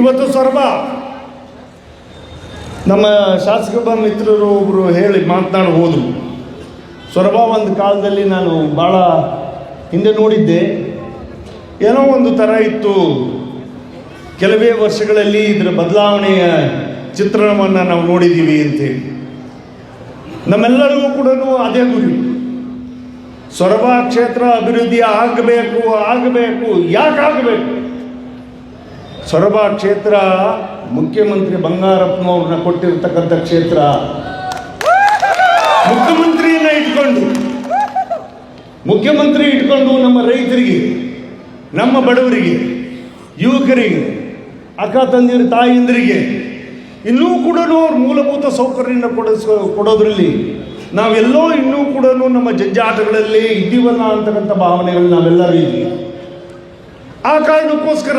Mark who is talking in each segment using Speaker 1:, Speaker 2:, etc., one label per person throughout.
Speaker 1: ಇವತ್ತು ಸೊರಬ ನಮ್ಮ ಶಾಸಕ ಮಿತ್ರರು ಒಬ್ಬರು ಹೇಳಿ ಮಾತನಾಡಿ ಹೋದರು. ಸೊರಬ ಒಂದು ಕಾಲದಲ್ಲಿ ನಾನು ಭಾಳ ಹಿಂದೆ ನೋಡಿದ್ದೆ. ಏನೋ ಒಂದು ಥರ ಇತ್ತು. ಕೆಲವೇ ವರ್ಷಗಳಲ್ಲಿ ಇದರ ಬದಲಾವಣೆಯ ಚಿತ್ರಣವನ್ನು ನಾವು ನೋಡಿದ್ದೀವಿ ಅಂತೇಳಿ ನಮ್ಮೆಲ್ಲರಿಗೂ ಕೂಡ ಅದೇ ಗುರಿ. ಸೊರಬ ಕ್ಷೇತ್ರ ಅಭಿವೃದ್ಧಿ ಆಗಬೇಕು ಆಗಬೇಕು ಯಾಕೆ ಆಗಬೇಕು ಸೊರಬ ಕ್ಷೇತ್ರ, ಮುಖ್ಯಮಂತ್ರಿ ಬಂಗಾರಪ್ಪನವ್ರನ್ನ ಕೊಟ್ಟಿರ್ತಕ್ಕಂಥ ಕ್ಷೇತ್ರ. ಮುಖ್ಯಮಂತ್ರಿಯನ್ನ ಇಟ್ಕೊಂಡು, ಮುಖ್ಯಮಂತ್ರಿ ಇಟ್ಕೊಂಡು ನಮ್ಮ ರೈತರಿಗೆ, ನಮ್ಮ ಬಡವರಿಗೆ, ಯುವಕರಿಗೆ, ಅಕ್ಕ ತಂದಿರ ತಾಯಿಂದರಿಗೆ, ಇನ್ನೂ ಕೂಡ ಅವ್ರ ಮೂಲಭೂತ ಸೌಕರ್ಯನ ಕೊಡಿಸ್, ಕೊಡೋದ್ರಲ್ಲಿ ನಾವೆಲ್ಲೋ ಇನ್ನೂ ಕೂಡ ನಮ್ಮ ಜಂಜಾಟಗಳಲ್ಲಿ ಇದ್ದೀವಲ್ಲ ಅಂತಕ್ಕಂಥ ಭಾವನೆಗಳು ನಾವೆಲ್ಲರೂ ಇದ್ದೀವಿ ಆ ಕಾರಣಕ್ಕೋಸ್ಕರ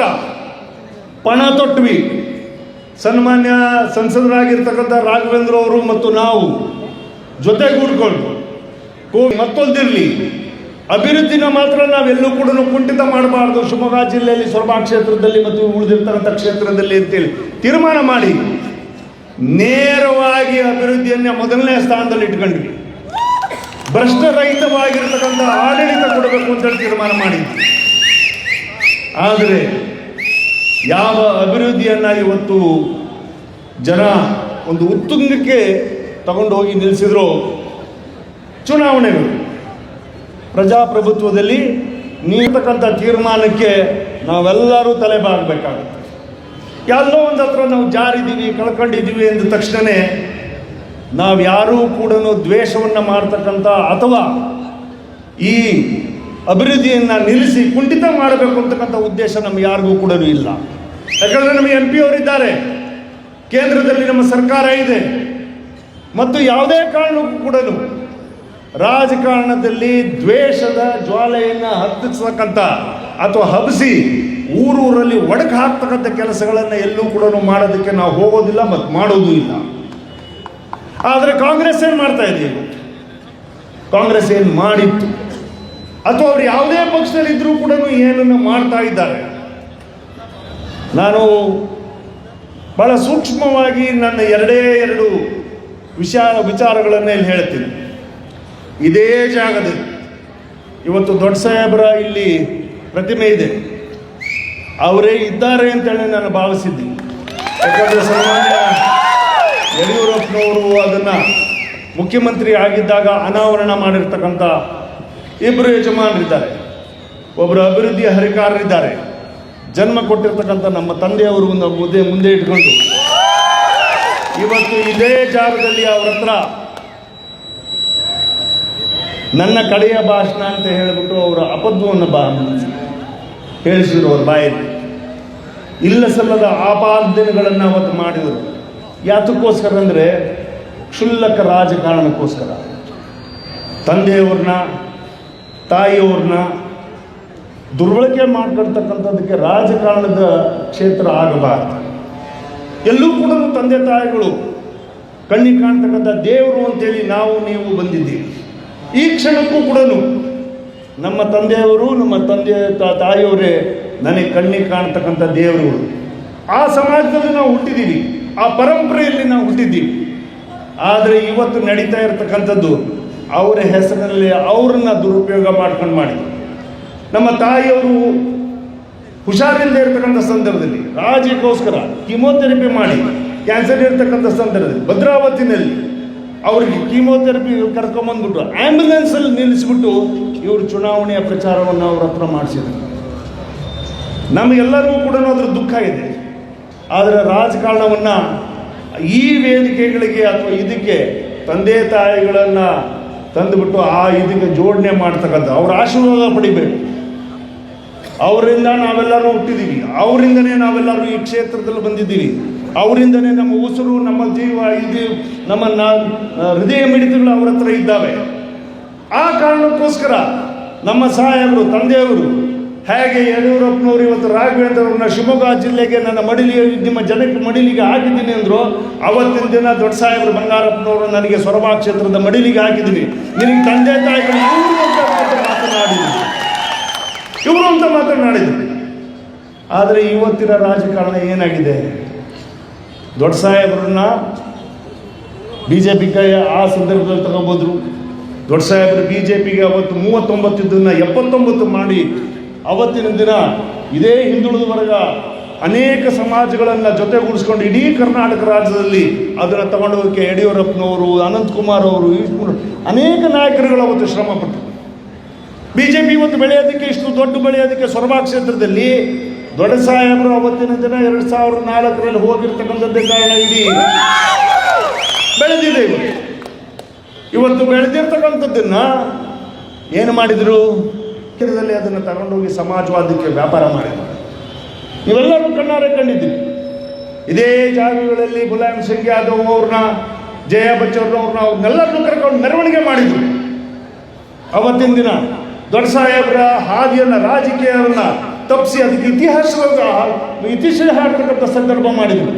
Speaker 1: ಪಣ ತೊಟ್ವಿ. ಸನ್ಮಾನ್ಯ ಸಂಸದರಾಗಿರ್ತಕ್ಕಂಥ ರಾಘವೇಂದ್ರ ಅವರು ಮತ್ತು ನಾವು ಜೊತೆಗೂಡ್ಕೊಂಡು ಮತ್ತೊಂದಿರಲಿ. ಅಭಿವೃದ್ಧಿನ ಮಾತ್ರ ನಾವೆಲ್ಲೂ ಕೂಡ ಕುಂಠಿತ ಮಾಡಬಾರ್ದು. ಶಿವಮೊಗ್ಗ ಜಿಲ್ಲೆಯಲ್ಲಿ ಸೊರಬ ಕ್ಷೇತ್ರದಲ್ಲಿ ಮತ್ತು ಉಳಿದಿರ್ತಕ್ಕಂಥ ಕ್ಷೇತ್ರದಲ್ಲಿ ಅಂತೇಳಿ ತೀರ್ಮಾನ ಮಾಡಿ. ನೇರವಾಗಿ ಅಭಿವೃದ್ಧಿಯನ್ನ ಮೊದಲನೇ ಸ್ಥಾನದಲ್ಲಿ ಇಟ್ಕೊಂಡ್ವಿ. ಭ್ರಷ್ಟರಹಿತವಾಗಿರ್ತಕ್ಕಂಥ ಆಡಳಿತ ಕೊಡಬೇಕು ಅಂತೇಳಿ ತೀರ್ಮಾನ ಮಾಡಿದ್ವಿ. ಆದರೆ ಯಾವ ಅಭಿವೃದ್ಧಿಯನ್ನ ಇವತ್ತು ಜನ ಒಂದು ಉತ್ತುಂಗಕ್ಕೆ ತಗೊಂಡು ಹೋಗಿ ನಿಲ್ಲಿಸಿದ್ರು ಚುನಾವಣೆಗಳು ಪ್ರಜಾಪ್ರಭುತ್ವದಲ್ಲಿ ನೀಡ್ತಕ್ಕಂಥ ತೀರ್ಮಾನಕ್ಕೆ ನಾವೆಲ್ಲರೂ ತಲೆಬಾಗಬೇಕಾಗುತ್ತೆ. ಎಲ್ಲೋ ಒಂದು ಹತ್ರ ನಾವು ಜಾರಿದ್ದೀವಿ, ಕಳ್ಕೊಂಡಿದ್ದೀವಿ ಎಂದ ತಕ್ಷಣವೇ ನಾವು ಯಾರೂ ಕೂಡ ದ್ವೇಷವನ್ನು ಮಾಡ್ತಕ್ಕಂಥ ಅಥವಾ ಈ ಅಭಿವೃದ್ಧಿಯನ್ನು ನಿಲ್ಲಿಸಿ ಕುಂಠಿತ ಮಾಡಬೇಕು ಅಂತಕ್ಕಂಥ ಉದ್ದೇಶ ನಮ್ಗೆ ಯಾರಿಗೂ ಕೂಡ ಇಲ್ಲ. ಯಾಕಂದರೆ ನಮಗೆ ಎಂ ಪಿ ಅವರಿದ್ದಾರೆ ಕೇಂದ್ರದಲ್ಲಿ ನಮ್ಮ ಸರ್ಕಾರ ಇದೆ. ಮತ್ತು ಯಾವುದೇ ಕಾರಣಕ್ಕೂ ಕೂಡ ರಾಜಕಾರಣದಲ್ಲಿ ದ್ವೇಷದ ಜ್ವಾಲೆಯನ್ನು ಹತ್ತಿಸ್ತಕ್ಕಂಥ ಅಥವಾ ಹಬ್ಬಿಸಿ ಊರೂರಲ್ಲಿ ಒಡಕು ಹಾಕ್ತಕ್ಕಂಥ ಕೆಲಸಗಳನ್ನು ಎಲ್ಲೂ ಕೂಡ ಮಾಡೋದಕ್ಕೆ ನಾವು ಹೋಗೋದಿಲ್ಲ ಮತ್ತು ಮಾಡೋದು ಇಲ್ಲ. ಆದರೆ ಕಾಂಗ್ರೆಸ್ ಏನು ಮಾಡ್ತಾ ಇದ್ದೀವಿ ಕಾಂಗ್ರೆಸ್ ಏನು ಮಾಡಿತ್ತು? ಅಥವಾ ಅವ್ರು ಯಾವುದೇ ಪಕ್ಷದಲ್ಲಿ ಇದ್ರೂ ಕೂಡ ಏನನ್ನು ಮಾಡ್ತಾ ಇದ್ದಾರೆ. ನಾನು ಬಹಳ ಸೂಕ್ಷ್ಮವಾಗಿ ನನ್ನ ಎರಡೇ ಎರಡು ವಿಚಾರ ವಿಚಾರಗಳನ್ನು ಇಲ್ಲಿ ಹೇಳ್ತೀನಿ. ಇದೇ ಜಾಗದಲ್ಲಿ ಇವತ್ತು ದೊಡ್ಡ ಸಾಹೇಬರ ಇಲ್ಲಿ ಪ್ರತಿಮೆ ಇದೆ. ಅವರೇ ಇದ್ದಾರೆ ಅಂತೇಳಿ ನಾನು ಭಾವಿಸಿದ್ದೀನಿ. ಯಾಕಂದರೆ ಸನ್ಮಾನ್ಯ ಯಡಿಯೂರಪ್ಪನವರು ಅದನ್ನು ಮುಖ್ಯಮಂತ್ರಿ ಆಗಿದ್ದಾಗ ಅನಾವರಣ ಮಾಡಿರ್ತಕ್ಕಂಥ ಇಬ್ಬರು ಯಜಮಾನರಿದ್ದಾರೆ. ಒಬ್ಬರು ಅಭಿವೃದ್ಧಿಯ ಹರಿಕಾರರಿದ್ದಾರೆ ಜನ್ಮ ಕೊಟ್ಟಿರ್ತಕ್ಕಂಥ ನಮ್ಮ ತಂದೆಯವರು ಒಂದು ಮುದ್ದೆ ಮುಂದೆ ಇಟ್ಕೊಂಡು. ಇವತ್ತು ಇದೇ ಜಾಗದಲ್ಲಿ ಅವ್ರ ಹತ್ರ ನನ್ನ ಕಡೆಯ ಭಾಷಣ ಅಂತ ಹೇಳಿಬಿಟ್ಟು ಅವರ ಅಪದ್ವವನ್ನು ಬಾ ಹೇಳಿಸಿದ್ರು ಅವ್ರ ಬಾಯಲ್ಲಿ. ಇಲ್ಲ ಸಲ್ಲದ ಆಪಾದನೆಗಳನ್ನು ಅವತ್ತು ಮಾಡಿದರು. ಯಾತಕ್ಕೋಸ್ಕರ ಅಂದರೆ ಕ್ಷುಲ್ಲಕ ರಾಜಕಾರಣಕ್ಕೋಸ್ಕರ. ತಂದೆಯವ್ರನ್ನ ತಾಯಿಯವ್ರನ್ನ ದುರ್ಬಳಕೆ ಮಾಡ್ಕೊಳ್ತಕ್ಕಂಥದ್ದಕ್ಕೆ ರಾಜಕಾರಣದ ಕ್ಷೇತ್ರ ಆಗಬಾರದು. ಎಲ್ಲೂ ಕೂಡ ತಂದೆ ತಾಯಿಗಳು ಕಣ್ಣಿಗೆ ಕಾಣ್ತಕ್ಕಂಥ ದೇವರು ಅಂತೇಳಿ ನಾವು ನೀವು ಬಂದಿದ್ದೀವಿ ಈ ಕ್ಷಣಕ್ಕೂ ಕೂಡ ನಮ್ಮ ತಂದೆಯವರು, ನಮ್ಮ ತಂದೆ ತಾಯಿಯವರೇ ನನಗೆ ಕಣ್ಣಿಗೆ ಕಾಣ್ತಕ್ಕಂಥ ದೇವರುಗಳು. ಆ ಸಮಾಜದಲ್ಲಿ ನಾವು ಹುಟ್ಟಿದ್ದೀವಿ. ಆ ಪರಂಪರೆಯಲ್ಲಿ ನಾವು ಹುಟ್ಟಿದ್ದೀವಿ. ಆದರೆ ಇವತ್ತು ನಡೀತಾ ಇರತಕ್ಕಂಥದ್ದು ಅವರ ಹೆಸರಿನಲ್ಲಿ ಅವ್ರನ್ನ ದುರುಪಯೋಗ ಮಾಡ್ಕೊಂಡು ಮಾಡಿ. ನಮ್ಮ ತಾಯಿಯವರು ಹುಷಾರಿಲ್ಲದೆ ಇರ್ತಕ್ಕಂಥ ಸಂದರ್ಭದಲ್ಲಿ ರಾಜಕ್ಕೋಸ್ಕರ ಕೀಮೋಥೆರಪಿ ಮಾಡಿ ಕ್ಯಾನ್ಸರ್ ಇರ್ತಕ್ಕಂಥ ಸಂದರ್ಭದಲ್ಲಿ, ಭದ್ರಾವತಿನಲ್ಲಿ ಅವ್ರಿಗೆ ಕೀಮೋಥೆರಪಿ ಕರ್ಕೊಂಬಂದ್ಬಿಟ್ಟು ಆ್ಯಂಬುಲೆನ್ಸಲ್ಲಿ ನಿಲ್ಲಿಸ್ಬಿಟ್ಟು ಇವರು ಚುನಾವಣೆಯ ಪ್ರಚಾರವನ್ನು ಅವ್ರ ಹತ್ರ ಮಾಡಿಸಿದ್ರು. ನಮಗೆಲ್ಲರಿಗೂ ಕೂಡ ಅದ್ರ ದುಃಖ ಇದೆ. ಆದರೆ ರಾಜಕಾರಣವನ್ನು ಈ ವೇದಿಕೆಗಳಿಗೆ ಅಥವಾ ಇದಕ್ಕೆ ತಂದೆ ತಾಯಿಗಳನ್ನು ತಂದುಬಿಟ್ಟು ಆ ಇದಕ್ಕೆ ಜೋಡಣೆ ಮಾಡ್ತಕ್ಕಂಥ ಅವ್ರ ಆಶೀರ್ವಾದ ಪಡಿಬೇಕು. ಅವರಿಂದ ನಾವೆಲ್ಲರೂ ಹುಟ್ಟಿದ್ದೀವಿ ಅವರಿಂದನೇ ನಾವೆಲ್ಲರೂ ಈ ಕ್ಷೇತ್ರದಲ್ಲಿ ಬಂದಿದ್ದೀವಿ. ಅವರಿಂದನೇ ನಮ್ಮ ಉಸಿರು, ನಮ್ಮ ಜೀವ, ಇದು ನಮ್ಮ ನಾ ಹೃದಯ ಮಿಡಿತಗಳು ಅವ್ರ ಹತ್ರ ಇದ್ದಾವೆ. ಆ ಕಾರಣಕ್ಕೋಸ್ಕರ ನಮ್ಮ ಸಾಹೇಬರು, ತಂದೆಯವರು ಹೇಗೆ ಯಡಿಯೂರಪ್ಪನವರು ಇವತ್ತು ರಾಘವೇಂದ್ರವ್ರನ್ನ ಶಿವಮೊಗ್ಗ ಜಿಲ್ಲೆಗೆ ನನ್ನ ಮಡಿಲಿ ನಿಮ್ಮ ಜನಕ್ಕೆ ಮಡಿಲಿಗೆ ಹಾಕಿದ್ದೀನಿ ಅಂದರು, ಅವತ್ತಿನ ದಿನ ದೊಡ್ಡ ಸಾಹೇಬ್ರ ಬಂಗಾರಪ್ಪನವರು ನನಗೆ ಸೊರಬ ಕ್ಷೇತ್ರದ ಮಡಿಲಿಗೆ ಹಾಕಿದ್ದೀನಿ. ನಿನಗೆ ತಂದೆ ತಾಯಿಗಳು ಮಾತನಾಡಿ ಇವರು ಅಂತ ಮಾತನಾಡಿದ್ರು ಆದರೆ ಇವತ್ತಿನ ರಾಜಕಾರಣ ಏನಾಗಿದೆ? ದೊಡ್ಡ ಸಾಹೇಬ್ರನ್ನ ಬಿ ಜೆ ಪಿ ಕೈ ಆ ಸಂದರ್ಭದಲ್ಲಿ ತಗೊಬೋದ್ರು. ದೊಡ್ಡ ಸಾಹೇಬರು ಬಿ ಜೆ ಪಿಗೆ ಅವತ್ತು ಮೂವತ್ತೊಂಬತ್ತಿದ್ದನ್ನ ಎಪ್ಪತ್ತೊಂಬತ್ತು ಮಾಡಿ ಅವತ್ತಿನ ದಿನ ಇದೇ ಹಿಂದುಳಿದ ವರ್ಗ ಅನೇಕ ಸಮಾಜಗಳನ್ನು ಜೊತೆಗೂಡಿಸ್ಕೊಂಡು ಇಡೀ ಕರ್ನಾಟಕ ರಾಜ್ಯದಲ್ಲಿ ಅದನ್ನು ತಗೊಂಡೋಗಕ್ಕೆ ಯಡಿಯೂರಪ್ಪನವರು, ಅನಂತಕುಮಾರ್ ಅವರು ಅನೇಕ ನಾಯಕರುಗಳು ಅವತ್ತು ಶ್ರಮ ಪಟ್ಟರು ಬಿ ಜೆ ಪಿ ಇವತ್ತು ಬೆಳೆಯೋದಕ್ಕೆ ಇಷ್ಟು ದೊಡ್ಡ ಬೆಳೆಯೋದಕ್ಕೆ ಸೊರಬಾ ಕ್ಷೇತ್ರದಲ್ಲಿ ದೊಡ್ಡ ಸಾಹೇಬರು ಅವತ್ತಿನ ದಿನ ಎರಡು ಸಾವಿರದ ನಾಲ್ಕರಲ್ಲಿ ಹೋಗಿರ್ತಕ್ಕಂಥದ್ದೇ ಕಾರಣ ಇಡೀ ಬೆಳೆದಿದೆ ಇವತ್ತು. ಇವತ್ತು ಬೆಳೆದಿರ್ತಕ್ಕಂಥದ್ದನ್ನು ಏನು ಮಾಡಿದರು? ಕೇಂದ್ರದಲ್ಲಿ ಅದನ್ನು ತಗೊಂಡೋಗಿ ಸಮಾಜವಾದಕ್ಕೆ ವ್ಯಾಪಾರ ಮಾಡಿದರು. ಇವೆಲ್ಲರೂ ಕಣ್ಣಾರೆ ಕಂಡಿದ್ದೀವಿ. ಇದೇ ಜಾಗಗಳಲ್ಲಿ ಮುಲಾಯಂ ಸಿಂಗ್ ಯಾದವ್ ಅವ್ರನ್ನ, ಜಯ ಬಚ್ಚವ್ರನ್ನ ಅವ್ರನ್ನೆಲ್ಲರನ್ನು ಕರ್ಕೊಂಡು ಮೆರವಣಿಗೆ ಮಾಡಿದ್ರು. ಅವತ್ತಿನ ದಿನ ದೊಡ್ಡ ಸಾಹೇಬರ ಹಾದಿಯನ್ನ ರಾಜಕೀಯವನ್ನ ತಪ್ಪಿಸಿ ಅದಕ್ಕೆ ಇತಿಹಾಸದ ಇತಿಹಾಸ ಹಾಡ್ತಕ್ಕಂಥ ಸಂದರ್ಭ ಮಾಡಿದ್ರು.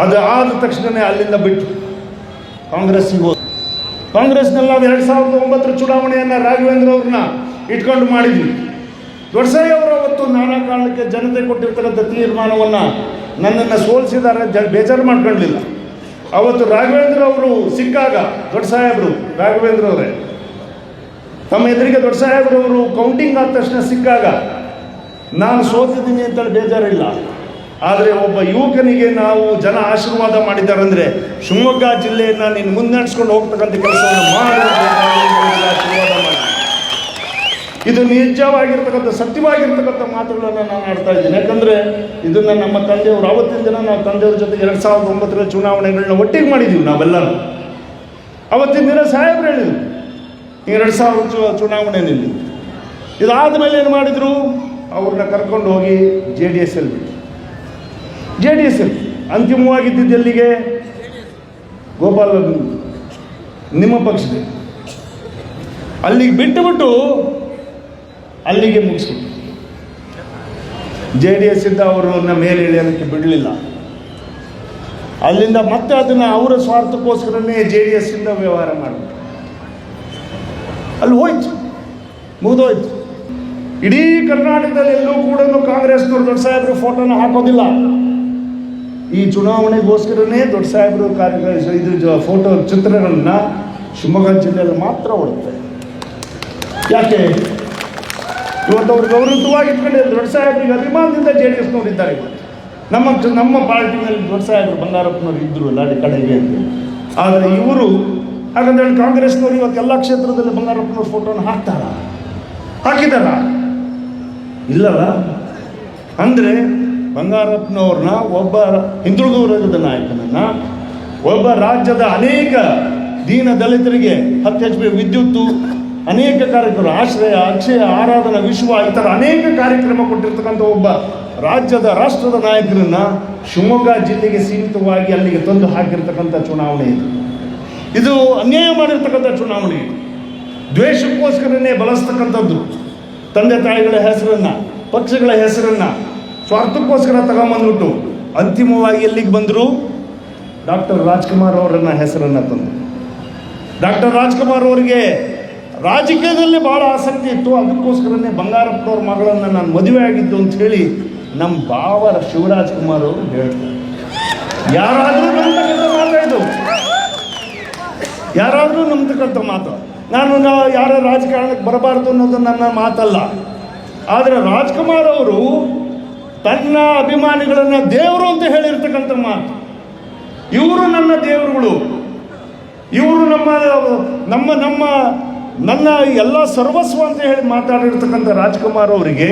Speaker 1: ಅದು ಆದ ತಕ್ಷಣನೇ ಅಲ್ಲಿಂದ ಬಿಟ್ಟು ಕಾಂಗ್ರೆಸ್ಸಿಗೆ ಹೋದ್ರು. ಕಾಂಗ್ರೆಸ್ನಲ್ಲಿ ನಾವು ಎರಡು ಸಾವಿರದ ಒಂಬತ್ತರ ಚುನಾವಣೆಯನ್ನು ರಾಘವೇಂದ್ರ ಅವ್ರನ್ನ ಇಟ್ಕೊಂಡು ಮಾಡಿದ್ವಿ. ದೊಡ್ಡಸಾಯಿ ಅವರು ಅವತ್ತು ನಾನಾ ಕಾರಣಕ್ಕೆ ಜನತೆ ಕೊಟ್ಟಿರ್ತಕ್ಕಂಥ ತೀರ್ಮಾನವನ್ನು ನನ್ನನ್ನು ಸೋಲಿಸಿದ್ದಾರೆ ಜ ಬೇಜಾರು ಮಾಡ್ಕೊಳ್ಳಿಲ್ಲ ಅವತ್ತು ರಾಘವೇಂದ್ರ ಅವರು ಸಿಕ್ಕಾಗ ದೊಡ್ಡ ಸಾಹೇಬರು ರಾಘವೇಂದ್ರ ಅವರೇ. ತಮ್ಮ ಎದುರಿಗೆ ದೊಡ್ಡ ಸಾಹೇಬ್ರವರು ಕೌಂಟಿಂಗ್ ಆದ ತಕ್ಷಣ ಸಿಕ್ಕಾಗ ನಾನು ಸೋತಿದ್ದೀನಿ ಅಂತೇಳಿ ಬೇಜಾರಿಲ್ಲ. ಆದರೆ ಒಬ್ಬ ಯುವಕನಿಗೆ ನಾವು ಜನ ಆಶೀರ್ವಾದ ಮಾಡಿದ್ದಾರೆ ಅಂದರೆ ಶಿವಮೊಗ್ಗ ಜಿಲ್ಲೆಯನ್ನು ನೀನು ಮುನ್ನಡೆಸ್ಕೊಂಡು ಹೋಗ್ತಕ್ಕಂಥ ಕೆಲಸವನ್ನು ಮಾಡಿ ಇದು ನಿಜವಾಗಿರ್ತಕ್ಕಂಥ ಸತ್ಯವಾಗಿರ್ತಕ್ಕಂಥ ಮಾತುಗಳನ್ನು ನಾನು ಆಡ್ತಾ ಇದ್ದೀನಿ. ಯಾಕಂದರೆ ಇದನ್ನು ನಮ್ಮ ತಂದೆಯವರು ಅವತ್ತಿನ ದಿನ ನಾವು ತಂದೆಯವ್ರ ಜೊತೆ ಎರಡು ಸಾವಿರದ ಒಂಬತ್ತರ ಚುನಾವಣೆಗಳನ್ನ ಒಟ್ಟಿಗೆ ಮಾಡಿದ್ದೀವಿ ನಾವೆಲ್ಲರೂ. ಅವತ್ತಿನ ದಿನ ಸಾಹೇಬ್ರು ಹೇಳಿದರು ಎರಡು ಸಾವಿರ ಚು, ಚುನಾವಣೆಯಲ್ಲಿ ಇದಾದ ಮೇಲೆ ಏನು ಮಾಡಿದರು? ಅವ್ರನ್ನ ಕರ್ಕೊಂಡು ಹೋಗಿ ಜೆ ಡಿ ಎಸ್ ಎಲ್ಲಿ ಜೆ ಡಿ ಎಸ್ ಎಲ್ ಅಂತಿಮವಾಗಿದ್ದಿದ್ದು ಎಲ್ಲಿಗೆ? ಗೋಪಾಲ ನಿಮ್ಮ ಪಕ್ಷದ ಅಲ್ಲಿಗೆ ಬಿಟ್ಟುಬಿಟ್ಟು ಅಲ್ಲಿಗೆ ಮುಗಿಸ್ಬಿಟ್ಟು ಜೆ ಡಿ ಎಸ್ ಇಂದ ಅವರನ್ನ ಮೇಲೆ ಇಳಿಯೋದಕ್ಕೆ ಬಿಡಲಿಲ್ಲ. ಅಲ್ಲಿಂದ ಮತ್ತೆ ಅದನ್ನು ಅವರ ಸ್ವಾರ್ಥಕ್ಕೋಸ್ಕರನೇ ಜೆ ಡಿ ಎಸ್ ಇಂದ ವ್ಯವಹಾರ ಮಾಡಬೇಕು ಅಲ್ಲಿ ಹೋಯ್ತು, ಮುಗಿದೋಯ್ತು. ಇಡೀ ಕರ್ನಾಟಕದಲ್ಲಿ ಎಲ್ಲೂ ಕೂಡ ಕಾಂಗ್ರೆಸ್ನವ್ರು ದೊಡ್ಡ ಸಾಹೇಬರು ಫೋಟೋನ ಹಾಕೋದಿಲ್ಲ. ಈ ಚುನಾವಣೆಗೋಸ್ಕರನೇ ದೊಡ್ಡ ಸಾಹೇಬರು ಕಾರ್ಯ ಇದು ಫೋಟೋ ಚಿತ್ರಗಳನ್ನ ಶಿವಮೊಗ್ಗ ಜಿಲ್ಲೆಯಲ್ಲಿ ಮಾತ್ರ ಹೊಡುತ್ತೆ ಯಾಕೆ? ಇವತ್ತು ಅವ್ರು ಗೌರವವಾಗಿ ಇಟ್ಕೊಂಡಿದ್ದಾರೆ ದೊಡ್ಡ ಸಾಹೇಬರಿಗೆ ಅಭಿಮಾನದಿಂದ ಜೆ ಡಿ ಎಸ್ನವ್ರು ಇವತ್ತು ನಮ್ಮ ನಮ್ಮ ಪಾರ್ಟಿನಲ್ಲಿ ದೊಡ್ಡ ಸಾಹೇಬರು ಬಂಗಾರಪ್ಪನವ್ರು ಇದ್ದರು ಎಲ್ಲ ಕಡೆಗೆ ಅಂತ ಆದರೆ ಇವರು, ಹಾಗಂದ್ರೆ ಕಾಂಗ್ರೆಸ್ನವ್ರು ಇವತ್ತು ಎಲ್ಲ ಕ್ಷೇತ್ರದಲ್ಲಿ ಬಂಗಾರಪ್ಪನವ್ರ ಫೋಟೋನ ಹಾಕ್ತಾರ? ಹಾಕಿದಾರ? ಇಲ್ಲಲ್ಲ. ಅಂದರೆ ಬಂಗಾರಪ್ಪನವ್ರನ್ನ ಒಬ್ಬ ಹಿಂದುಳಿದ ವರ್ಗದ ನಾಯಕನನ್ನ ಒಬ್ಬ ರಾಜ್ಯದ ಅನೇಕ ದೀನ ದಲಿತರಿಗೆ ಹತ್ತು ಎಚ್ ಪಿ ವಿದ್ಯುತ್ತು ಅನೇಕ ಕಾರ್ಯಕ್ರಮ, ಆಶ್ರಯ, ಅಕ್ಷಯ, ಆರಾಧನಾ, ವಿಶ್ವ, ಈ ಥರ ಅನೇಕ ಕಾರ್ಯಕ್ರಮ ಕೊಟ್ಟಿರ್ತಕ್ಕಂಥ ಒಬ್ಬ ರಾಜ್ಯದ, ರಾಷ್ಟ್ರದ ನಾಯಕರನ್ನ ಶಿವಮೊಗ್ಗ ಜಿಲ್ಲೆಗೆ ಸೀಮಿತವಾಗಿ ಅಲ್ಲಿಗೆ ತಂದು ಹಾಕಿರ್ತಕ್ಕಂಥ ಚುನಾವಣೆ ಇದು. ಇದು ಅನ್ಯಾಯ ಮಾಡಿರ್ತಕ್ಕಂಥ ಚುನಾವಣೆ ಇದು. ದ್ವೇಷಕ್ಕೋಸ್ಕರನೇ ಬಳಸ್ತಕ್ಕಂಥದ್ದು. ತಂದೆ ತಾಯಿಗಳ ಹೆಸರನ್ನ, ಪಕ್ಷಗಳ ಹೆಸರನ್ನ ಸ್ವಾರ್ಥಕ್ಕೋಸ್ಕರ ತಗೊಂಬಂದ್ಬಿಟ್ಟು ಅಂತಿಮವಾಗಿ ಎಲ್ಲಿಗೆ ಬಂದರು? ಡಾಕ್ಟರ್ ರಾಜ್ಕುಮಾರ್ ಅವರನ್ನ ಹೆಸರನ್ನ ತಂದರು. ಡಾಕ್ಟರ್ ರಾಜ್ಕುಮಾರ್ ಅವರಿಗೆ ರಾಜಕೀಯದಲ್ಲಿ ಭಾಳ ಆಸಕ್ತಿ ಇತ್ತು. ಅದಕ್ಕೋಸ್ಕರನೇ ಬಂಗಾರಪ್ಪನವ್ರ ಮಗಳನ್ನು ನಾನು ಮದುವೆ ಆಗಿದ್ದು ಅಂತ ಹೇಳಿ ನಮ್ಮ ಬಾವರ ಶಿವರಾಜ್ ಕುಮಾರ್ ಅವರು ಹೇಳ್ತಾರೆ. ಯಾರಾದರೂ ನಂಬತಕ್ಕಂಥ ಮಾತಾಯ್ತು ಯಾರಾದರೂ ನಂಬತಕ್ಕಂಥ ಮಾತು ನಾನು ಯಾರ ರಾಜಕಾರಣಕ್ಕೆ ಬರಬಾರ್ದು ಅನ್ನೋದು ನನ್ನ ಮಾತಲ್ಲ. ಆದರೆ ರಾಜ್ಕುಮಾರ್ ಅವರು ತನ್ನ ಅಭಿಮಾನಿಗಳನ್ನು ದೇವರು ಅಂತ ಹೇಳಿರ್ತಕ್ಕಂಥ ಮಾತು. ಇವರು ನನ್ನ ದೇವರುಗಳು. ಇವರು ನಮ್ಮ ನಮ್ಮ ನಮ್ಮ ನನ್ನ ಎಲ್ಲ ಸರ್ವಸ್ವ ಅಂತ ಹೇಳಿ ಮಾತಾಡಿರ್ತಕ್ಕಂಥ ರಾಜ್ಕುಮಾರ್ ಅವರಿಗೆ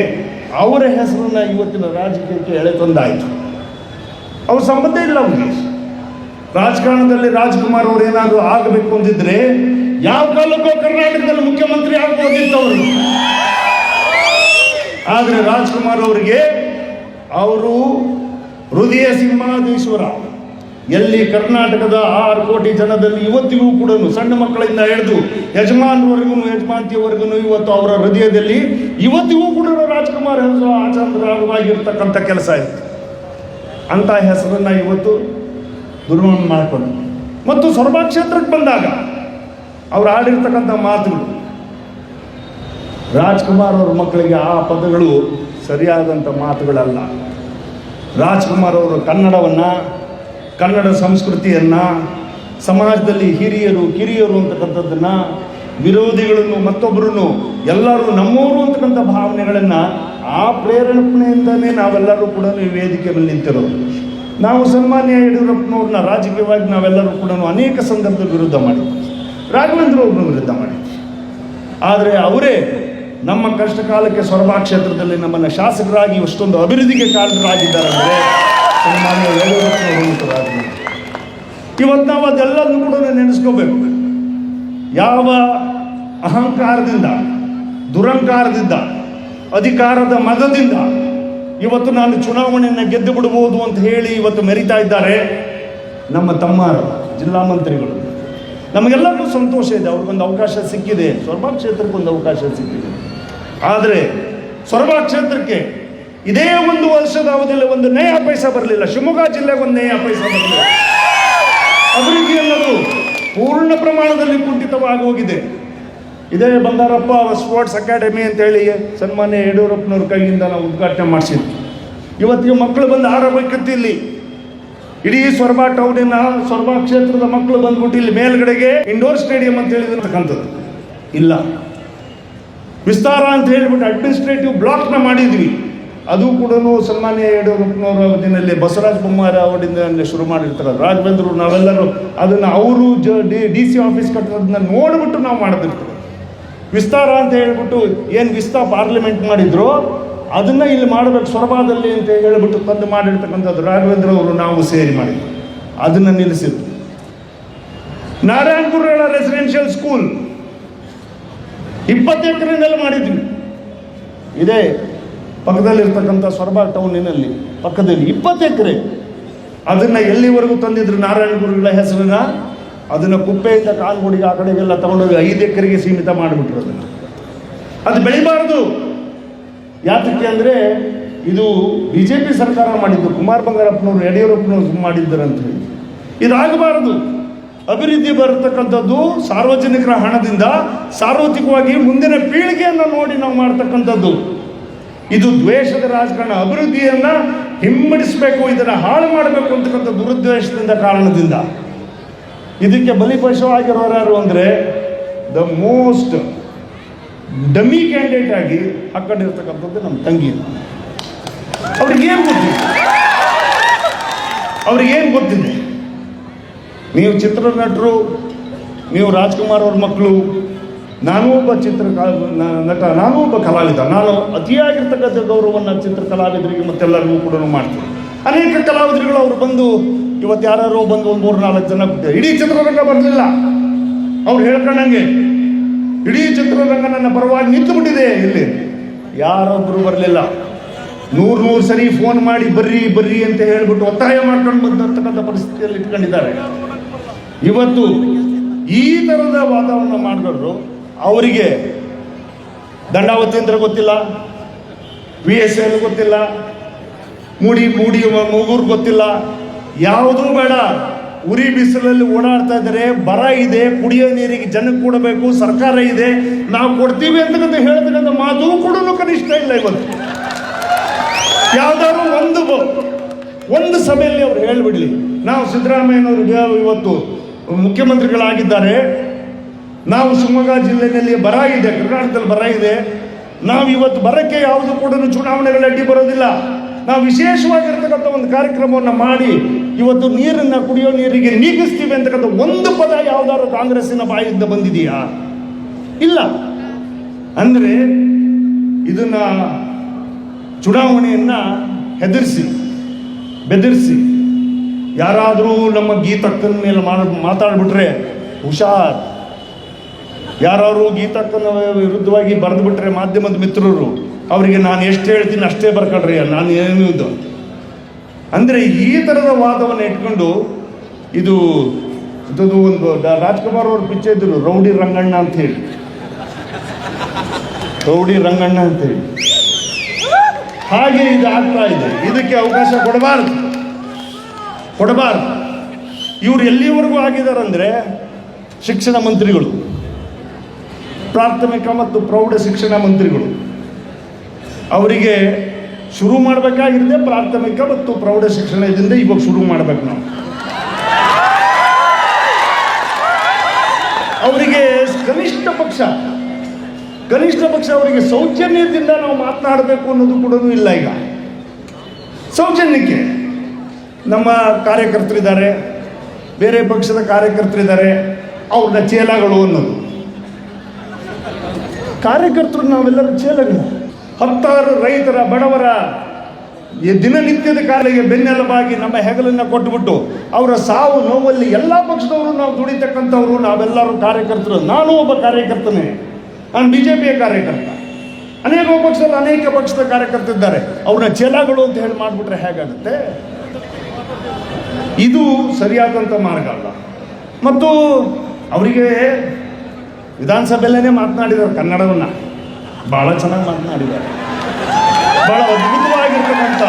Speaker 1: ಅವರ ಹೆಸರನ್ನ ಇವತ್ತಿನ ರಾಜಕೀಯಕ್ಕೆ ಎಳೆ ತಂದಾಯಿತು. ಅವ್ರ ಸಂಬಂಧ ಇಲ್ಲ ಅವ್ರಿಗೆ. ರಾಜಕಾರಣದಲ್ಲಿ ರಾಜ್ಕುಮಾರ್ ಅವರು ಏನಾದರೂ ಆಗಬೇಕು ಅಂದಿದ್ರೆ ಯಾವ ಕಾಲಕ್ಕೂ ಕರ್ನಾಟಕದಲ್ಲಿ ಮುಖ್ಯಮಂತ್ರಿ ಅವರು. ಆದರೆ ರಾಜ್ಕುಮಾರ್ ಅವರಿಗೆ ಅವರು ಹೃದಯ ಸಿಂಹಾದೇಶ್ವರ ಎಲ್ಲಿ ಕರ್ನಾಟಕದ ಆರು ಕೋಟಿ ಜನದಲ್ಲಿ ಇವತ್ತಿಗೂ ಕೂಡ ಸಣ್ಣ ಮಕ್ಕಳಿಂದ ಹಿಡಿದು ಯಜಮಾನ್ವರೆಗೂ ಯಜಮಾಂತಿಯವರೆಗೂ ಇವತ್ತು ಅವರ ಹೃದಯದಲ್ಲಿ ಇವತ್ತಿಗೂ ಕೂಡ ರಾಜ್ಕುಮಾರ್ ಹೆಸರು ಆಚಂದ್ರವಾಗಿರ್ತಕ್ಕಂಥ ಕೆಲಸ ಇತ್ತು ಅಂತ ಹೆಸರನ್ನ ಇವತ್ತು ದುರ್ವಣ ಮಾಡಿಕೊಂಡು ಮತ್ತು ಸೊರಬಾ ಕ್ಷೇತ್ರಕ್ಕೆ ಬಂದಾಗ ಅವ್ರು ಆಡಿರ್ತಕ್ಕಂಥ ಮಾತುಗಳು, ರಾಜ್ಕುಮಾರ್ ಅವ್ರ ಮಕ್ಕಳಿಗೆ ಆ ಪದಗಳು ಸರಿಯಾದಂಥ ಮಾತುಗಳಲ್ಲ. ರಾಜ್ಕುಮಾರ್ ಅವರು ಕನ್ನಡವನ್ನು ಕನ್ನಡ ಸಂಸ್ಕೃತಿಯನ್ನು ಸಮಾಜದಲ್ಲಿ ಹಿರಿಯರು, ಕಿರಿಯರು ಅಂತಕ್ಕಂಥದ್ದನ್ನು, ವಿರೋಧಿಗಳನ್ನು ಮತ್ತೊಬ್ಬರನ್ನು ಎಲ್ಲರೂ ನಮ್ಮವರು ಅಂತಕ್ಕಂಥ ಭಾವನೆಗಳನ್ನು ಆ ಪ್ರೇರಣೆಯಿಂದನೇ ನಾವೆಲ್ಲರೂ ಕೂಡ ಈ ವೇದಿಕೆ ಮೇಲೆ ನಿಂತಿರೋದು. ನಾವು ಸನ್ಮಾನ್ಯ ಯಡಿಯೂರಪ್ಪನವ್ರನ್ನ ರಾಜಕೀಯವಾಗಿ ನಾವೆಲ್ಲರೂ ಕೂಡ ಅನೇಕ ಸಂದರ್ಭದ ವಿರುದ್ಧ ಮಾಡಿದ್ವಿ. ರಾಘವೇಂದ್ರ ಅವ್ರನ್ನ ವಿರುದ್ಧ ಮಾಡಿದ್ವಿ. ಆದರೆ ಅವರೇ ನಮ್ಮ ಕಷ್ಟ ಕಾಲಕ್ಕೆ ಸೊರಬ ಕ್ಷೇತ್ರದಲ್ಲಿ ನಮ್ಮನ್ನು ಶಾಸಕರಾಗಿ ಇಷ್ಟೊಂದು ಅಭಿವೃದ್ಧಿಗೆ ಕಾರಣರಾಗಿದ್ದಾರೆ ಇವತ್ತು ನಾವು ಅದೆಲ್ಲದನ್ನು ಕೂಡ ನೆನೆಸ್ಕೋಬೇಕು. ಯಾವ ಅಹಂಕಾರದಿಂದ ದುರಂಕಾರದಿಂದ ಅಧಿಕಾರದ ಮದದಿಂದ ಇವತ್ತು ನಾನು ಚುನಾವಣೆಯನ್ನು ಗೆದ್ದು ಬಿಡಬಹುದು ಅಂತ ಹೇಳಿ ಇವತ್ತು ಮೆರಿತಾ ಇದ್ದಾರೆ ನಮ್ಮ ತಮ್ಮ ಜಿಲ್ಲಾ ಮಂತ್ರಿಗಳು. ನಮಗೆಲ್ಲರಿಗೂ ಸಂತೋಷ ಇದೆ. ಅವ್ರಿಗೊಂದು ಅವಕಾಶ ಸಿಕ್ಕಿದೆ. ಸೊರಬಾ ಕ್ಷೇತ್ರಕ್ಕೊಂದು ಅವಕಾಶ ಸಿಕ್ಕಿದೆ. ಆದರೆ ಸೊರಬಾ ಕ್ಷೇತ್ರಕ್ಕೆ ಇದೇ ಒಂದು ವರ್ಷದ ಅವಧಿಯಲ್ಲಿ ಒಂದು ನೇಯ ಪೈಸ ಬರಲಿಲ್ಲ. ಶಿವಮೊಗ್ಗ ಜಿಲ್ಲೆಗೆ ಒಂದು ನೇಯ ಪೈಸ ಬರಲಿಲ್ಲ. ಅಭಿವೃದ್ಧಿ ಅನ್ನೋದು ಪೂರ್ಣ ಪ್ರಮಾಣದಲ್ಲಿ ಕುಂಠಿತವಾಗಿ ಹೋಗಿದೆ. ಇದೇ ಬಂಗಾರಪ್ಪ ಸ್ಪೋರ್ಟ್ಸ್ ಅಕಾಡೆಮಿ ಅಂತೇಳಿ ಸನ್ಮಾನ್ಯ ಯಡಿಯೂರಪ್ಪನವ್ರ ಕೈಯಿಂದ ನಾವು ಉದ್ಘಾಟನೆ ಮಾಡಿಸಿದ್ವಿ. ಇವತ್ತಿಗೆ ಮಕ್ಕಳು ಬಂದು ಆರೋಗ್ಯಕ್ಕೆ ಇಲ್ಲಿ. ಇಡೀ ಸೊರಬ ಟೌನಿನ ಸೊರಬ ಕ್ಷೇತ್ರದ ಮಕ್ಕಳು ಬಂದ್ಬಿಟ್ಟು ಇಲ್ಲಿ ಮೇಲ್ಗಡೆಗೆ ಇಂಡೋರ್ ಸ್ಟೇಡಿಯಂ ಅಂತ ಹೇಳಿರ್ತಕ್ಕಂಥದ್ದು ಇಲ್ಲ. ವಿಸ್ತಾರ ಅಂತ ಹೇಳಿಬಿಟ್ಟು ಅಡ್ಮಿನಿಸ್ಟ್ರೇಟಿವ್ ಬ್ಲಾಕ್ನ ಮಾಡಿದ್ವಿ. ಅದು ಕೂಡ ಸನ್ಮಾನ್ಯ ಯಡಿಯೂರಪ್ಪನವರ ಅವಧಿನಲ್ಲಿ ಬಸವರಾಜ ಬೊಮ್ಮಾಯಿ ಅವರಿಂದ ಶುರು ಮಾಡಿರ್ತಾರೆ. ರಾಘವೇಂದ್ರ ನಾವೆಲ್ಲರೂ ಅದನ್ನು ಅವರು ಜ ಡಿ ಸಿ ಆಫೀಸ್ ಕಟ್ಟೋದನ್ನ ನೋಡಿಬಿಟ್ಟು ನಾವು ಮಾಡಿದಿರ್ತೀವಿ ವಿಸ್ತಾರ ಅಂತ ಹೇಳ್ಬಿಟ್ಟು ಏನು ವಿಸ್ತಾ ಪಾರ್ಲಿಮೆಂಟ್ ಮಾಡಿದ್ರು ಅದನ್ನು ಇಲ್ಲಿ ಮಾಡಬೇಕು, ಸೊರಬಾದಲ್ಲಿ ಅಂತ ಹೇಳಿಬಿಟ್ಟು ತಂದು ಮಾಡಿರ್ತಕ್ಕಂಥದ್ದು ರಾಘವೇಂದ್ರ ಅವರು ನಾವು ಸೇರಿ ಮಾಡಿದ್ವಿ. ಅದನ್ನು ನಿಲ್ಲಿಸಿದ್ರು ನಾರಾಯಣಪುರ ರೆಸಿಡೆನ್ಷಿಯಲ್ ಸ್ಕೂಲ್ ಇಪ್ಪತ್ತು ಮಾಡಿದ್ವಿ. ಇದೇ ಪಕ್ಕದಲ್ಲಿರ್ತಕ್ಕಂಥ ಸೊರಬ ಟೌನಿನಲ್ಲಿ ಪಕ್ಕದಲ್ಲಿ ಇಪ್ಪತ್ತು ಎಕರೆ. ಅದನ್ನು ಎಲ್ಲಿವರೆಗೂ ತಂದಿದ್ರು ನಾರಾಯಣ ಗುರುಗಳ ಹೆಸರನ್ನ? ಅದನ್ನು ಕುಪ್ಪೆಯಿಂದ ಕಾಲ್ಗುಡಿಗೆ ಆ ಕಡೆಗೆಲ್ಲ ತಗೊಂಡೋಗಿ ಐದು ಎಕರೆಗೆ ಸೀಮಿತ ಮಾಡಿಬಿಟ್ರು ಅದನ್ನು. ಅದು ಬೆಳಿಬಾರ್ದು. ಯಾತಕ್ಕೆ ಅಂದರೆ, ಇದು ಬಿ ಜೆ ಪಿ ಸರ್ಕಾರ ಮಾಡಿದ್ದು, ಕುಮಾರ್ ಬಂಗಾರಪ್ಪನವರು, ಯಡಿಯೂರಪ್ಪನವರು ಮಾಡಿದ್ದಾರೆ ಅಂತ ಹೇಳಿ. ಇದಾಗಬಾರದು. ಅಭಿವೃದ್ಧಿ ಬರತಕ್ಕಂಥದ್ದು ಸಾರ್ವಜನಿಕರ ಹಣದಿಂದ ಸಾರ್ವತ್ರಿಕವಾಗಿ ಮುಂದಿನ ಪೀಳಿಗೆಯನ್ನು ನೋಡಿ ನಾವು ಮಾಡ್ತಕ್ಕಂಥದ್ದು. ಇದು ದ್ವೇಷದ ರಾಜಕಾರಣ, ಅಭಿವೃದ್ಧಿಯನ್ನ ಹಿಮ್ಮಡಿಸಬೇಕು, ಇದನ್ನು ಹಾಳು ಮಾಡಬೇಕು ಅಂತಕ್ಕಂಥ ದುರುದ್ದೇಶದಿಂದ ಕಾರಣದಿಂದ. ಇದಕ್ಕೆ ಬಲಿಪಶುವಾಗಿರೋರು ಯಾರು ಅಂದರೆ ದ ಮೋಸ್ಟ್ ಡಮಿ ಕ್ಯಾಂಡಿಡೇಟ್ ಆಗಿ ಹಾಕೊಂಡಿರ್ತಕ್ಕಂಥದ್ದು ನಮ್ಮ ತಂಗಿ. ಅವ್ರಿಗೇನು ಗೊತ್ತಿದೆ ಅವ್ರಿಗೇನು ಗೊತ್ತಿದೆ ನೀವು ಚಿತ್ರನಟರು, ನೀವು ರಾಜ್ಕುಮಾರ್ ಅವ್ರ ಮಕ್ಕಳು ನಾನೂ ಒಬ್ಬ ಚಿತ್ರ ನಟ ನಾನೂ ಒಬ್ಬ ಕಲಾವಿದ. ನಾನು ಅತಿಯಾಗಿರ್ತಕ್ಕಂಥ ಗೌರವವನ್ನು ಚಿತ್ರ ಕಲಾವಿದರಿಗೆ ಮತ್ತೆಲ್ಲರಿಗೂ ಕೂಡ ಮಾಡ್ತೀನಿ. ಅನೇಕ ಕಲಾವಿದರುಗಳು ಅವರು ಬಂದು, ಇವತ್ತು ಯಾರು ಬಂದು ಒಂದು ಮೂರು ನಾಲ್ಕು ಜನ. ಇಡೀ ಚಿತ್ರರಂಗ ಬರಲಿಲ್ಲ. ಅವ್ರು ಹೇಳ್ಕೊಂಡಂಗೆ, ಇಡೀ ಚಿತ್ರರಂಗ ನನ್ನ ಪರವಾಗಿ ನಿಂತು ಬಿಟ್ಟಿದೆ ಇಲ್ಲಿ. ಯಾರೊಬ್ಬರು ಬರಲಿಲ್ಲ. ನೂರು ನೂರು ಸರಿ ಫೋನ್ ಮಾಡಿ ಬರ್ರಿ ಬರ್ರಿ ಅಂತ ಹೇಳ್ಬಿಟ್ಟು ಒತ್ತಾಯ ಮಾಡ್ಕೊಂಡು ಬಂದಿರ್ತಕ್ಕಂಥ ಪರಿಸ್ಥಿತಿಯಲ್ಲಿ ಇಟ್ಕೊಂಡಿದ್ದಾರೆ. ಇವತ್ತು ಈ ಥರದ ವಾತಾವರಣ ಮಾಡಿದ್ರು ಅವರಿಗೆ ದಂಡಾವತಿ ಅಂದ್ರೆ ಗೊತ್ತಿಲ್ಲ ವಿ ಎಸ್ ಎಲ್ ಗೊತ್ತಿಲ್ಲ, ಮೂಡಿ ಮೂಡಿ ಮೂಗೂರು ಗೊತ್ತಿಲ್ಲ. ಯಾವುದೂ ಬೇಡ. ಉರಿ ಬಿಸಿಲಲ್ಲಿ ಓಡಾಡ್ತಾ ಇದ್ದಾರೆ ಬರ ಇದೆ, ಕುಡಿಯೋ ನೀರಿಗೆ ಜನಕ್ಕೆ ಕೊಡಬೇಕು, ಸರ್ಕಾರ ಇದೆ, ನಾವು ಕೊಡ್ತೀವಿ ಅಂತಕ್ಕಂಥ ಹೇಳ್ತಕ್ಕಂಥ ಮಾತು ಕೂಡ ಕನಿಷ್ಠ ಇಲ್ಲ ಇವತ್ತು. ಯಾವ್ದಾದ್ರು ಒಂದು ಒಂದು ಸಭೆಯಲ್ಲಿ ಅವ್ರು ಹೇಳ್ಬಿಡ್ಲಿ. ನಾವು ಸಿದ್ದರಾಮಯ್ಯನವರು ಇವತ್ತು ಮುಖ್ಯಮಂತ್ರಿಗಳಾಗಿದ್ದಾರೆ. ನಾವು ಶಿವಮೊಗ್ಗ ಜಿಲ್ಲೆಯಲ್ಲಿ ಬರ ಇದೆ, ಕರ್ನಾಟಕದಲ್ಲಿ ಬರ ಇದೆ. ನಾವು ಇವತ್ತು ಬರಕ್ಕೆ ಯಾವುದು ಕೂಡ ಚುನಾವಣೆಗಳ ಅಡ್ಡಿ ಬರೋದಿಲ್ಲ. ನಾವು ವಿಶೇಷವಾಗಿರ್ತಕ್ಕಂಥ ಒಂದು ಕಾರ್ಯಕ್ರಮವನ್ನು ಮಾಡಿ ಇವತ್ತು ನೀರನ್ನು ಕುಡಿಯೋ ನೀರಿಗೆ ನೀಗಿಸ್ತೀವಿ ಅಂತಕ್ಕಂಥ ಒಂದು ಪದ ಯಾವ್ದಾದ್ರು ಕಾಂಗ್ರೆಸ್ಸಿನ ಬಾಯಿಂದ ಬಂದಿದೆಯಾ? ಇಲ್ಲ. ಅಂದರೆ ಇದನ್ನ ಚುನಾವಣೆಯನ್ನ ಹೆದರಿಸಿ, ಬೆದರಿಸಿ. ಯಾರಾದರೂ ನಮ್ಮ ಗೀತಕ್ಕನ ಮೇಲೆ ಮಾತಾಡ್ಬಿಟ್ರೆ ಹುಷಾರ್. ಯಾರು ಗೀತಕ್ಕನ ವಿರುದ್ಧವಾಗಿ ಬರೆದು ಬಿಟ್ರೆ ಮಾಧ್ಯಮದ ಮಿತ್ರರು ಅವರಿಗೆ ನಾನು ಎಷ್ಟು ಹೇಳ್ತೀನಿ ಅಷ್ಟೇ ಬರ್ಕೊಳ್ರಿ ನಾನು ಏನು ಇದು ಅಂದರೆ ಈ ಥರದ ವಾದವನ್ನು ಇಟ್ಕೊಂಡು ಇದು ಇದು ಒಂದು ರಾಜ್ಕುಮಾರ್ ಅವ್ರ ಪಿಚ್ಚೆ ಇದ್ರು, ರೌಡಿ ರಂಗಣ್ಣ ಅಂತ ಹೇಳಿ. ರೌಡಿ ರಂಗಣ್ಣ ಅಂತ ಹೇಳಿ. ಹಾಗೆ ಇದು ಆಗ್ತಾ ಇದೆ. ಇದಕ್ಕೆ ಅವಕಾಶ ಕೊಡಬಾರ್ದು. ಕೊಡಬಾರ್ದು. ಇವರು ಎಲ್ಲಿವರೆಗೂ ಆಗಿದ್ದಾರೆ ಅಂದರೆ ಶಿಕ್ಷಣ ಮಂತ್ರಿಗಳು. ಪ್ರಾಥಮಿಕ ಮತ್ತು ಪ್ರೌಢ ಶಿಕ್ಷಣ ಮಂತ್ರಿಗಳು. ಅವರಿಗೆ ಶುರು ಮಾಡಬೇಕಾಗಿದ್ದೆ ಪ್ರಾಥಮಿಕ ಮತ್ತು ಪ್ರೌಢ ಶಿಕ್ಷಣದಿಂದ ಇವಾಗ ಶುರು ಮಾಡ್ಬೇಕು ನಾವು. ಅವರಿಗೆ ಕನಿಷ್ಠ ಪಕ್ಷ ಕನಿಷ್ಠ ಪಕ್ಷ ಅವರಿಗೆ ಸೌಜನ್ಯದಿಂದ ನಾವು ಮಾತನಾಡಬೇಕು ಅನ್ನೋದು ಕೂಡ ಇಲ್ಲ ಈಗ. ಸೌಜನ್ಯಕ್ಕೆ ನಮ್ಮ ಕಾರ್ಯಕರ್ತರಿದ್ದಾರೆ, ಬೇರೆ ಪಕ್ಷದ ಕಾರ್ಯಕರ್ತರಿದ್ದಾರೆ ಅವ್ರನ್ನ ಚೇಲಾಗಳು ಅನ್ನೋದು. ಕಾರ್ಯಕರ್ತರು ನಾವೆಲ್ಲರೂ ಚೇಲಗಳು ಹತ್ತಾರು ರೈತರ ಬಡವರ ದಿನನಿತ್ಯದ ಕಾಲಿಗೆ ಬೆನ್ನೆಲುಬಾಗಿ ನಮ್ಮ ಹೆಗಲನ್ನು ಕೊಟ್ಟುಬಿಟ್ಟು ಅವರ ಸಾವು ನೋವಲ್ಲಿ ಎಲ್ಲ ಪಕ್ಷದವರು ನಾವು ದುಡಿತಕ್ಕಂಥವ್ರು, ನಾವೆಲ್ಲರೂ ಕಾರ್ಯಕರ್ತರು. ನಾನು ಒಬ್ಬ ಕಾರ್ಯಕರ್ತನೇ. ನಾನು ಬಿ ಜೆ ಪಿಯ ಕಾರ್ಯಕರ್ತ. ಅನೇಕ ಪಕ್ಷದಲ್ಲಿ ಅನೇಕ ಪಕ್ಷದ ಕಾರ್ಯಕರ್ತರಿದ್ದಾರೆ ಅವ್ರನ್ನ ಚೇಲಾಗಳು ಅಂತ ಹೇಳಿ ಮಾಡಿಬಿಟ್ರೆ ಹೇಗಾಗುತ್ತೆ? ಇದು ಸರಿಯಾದಂಥ ಮಾರ್ಗ ಅಲ್ಲ. ಮತ್ತು ಅವರಿಗೆ ವಿಧಾನಸಭೆಯಲ್ಲೇ ಮಾತನಾಡಿದ್ದಾರೆ, ಕನ್ನಡವನ್ನು. ಭಾಳ ಚೆನ್ನಾಗಿ ಮಾತನಾಡಿದ್ದಾರೆ. ಬಹಳ ಅದ್ಭುತವಾಗಿರ್ತಕ್ಕಂಥ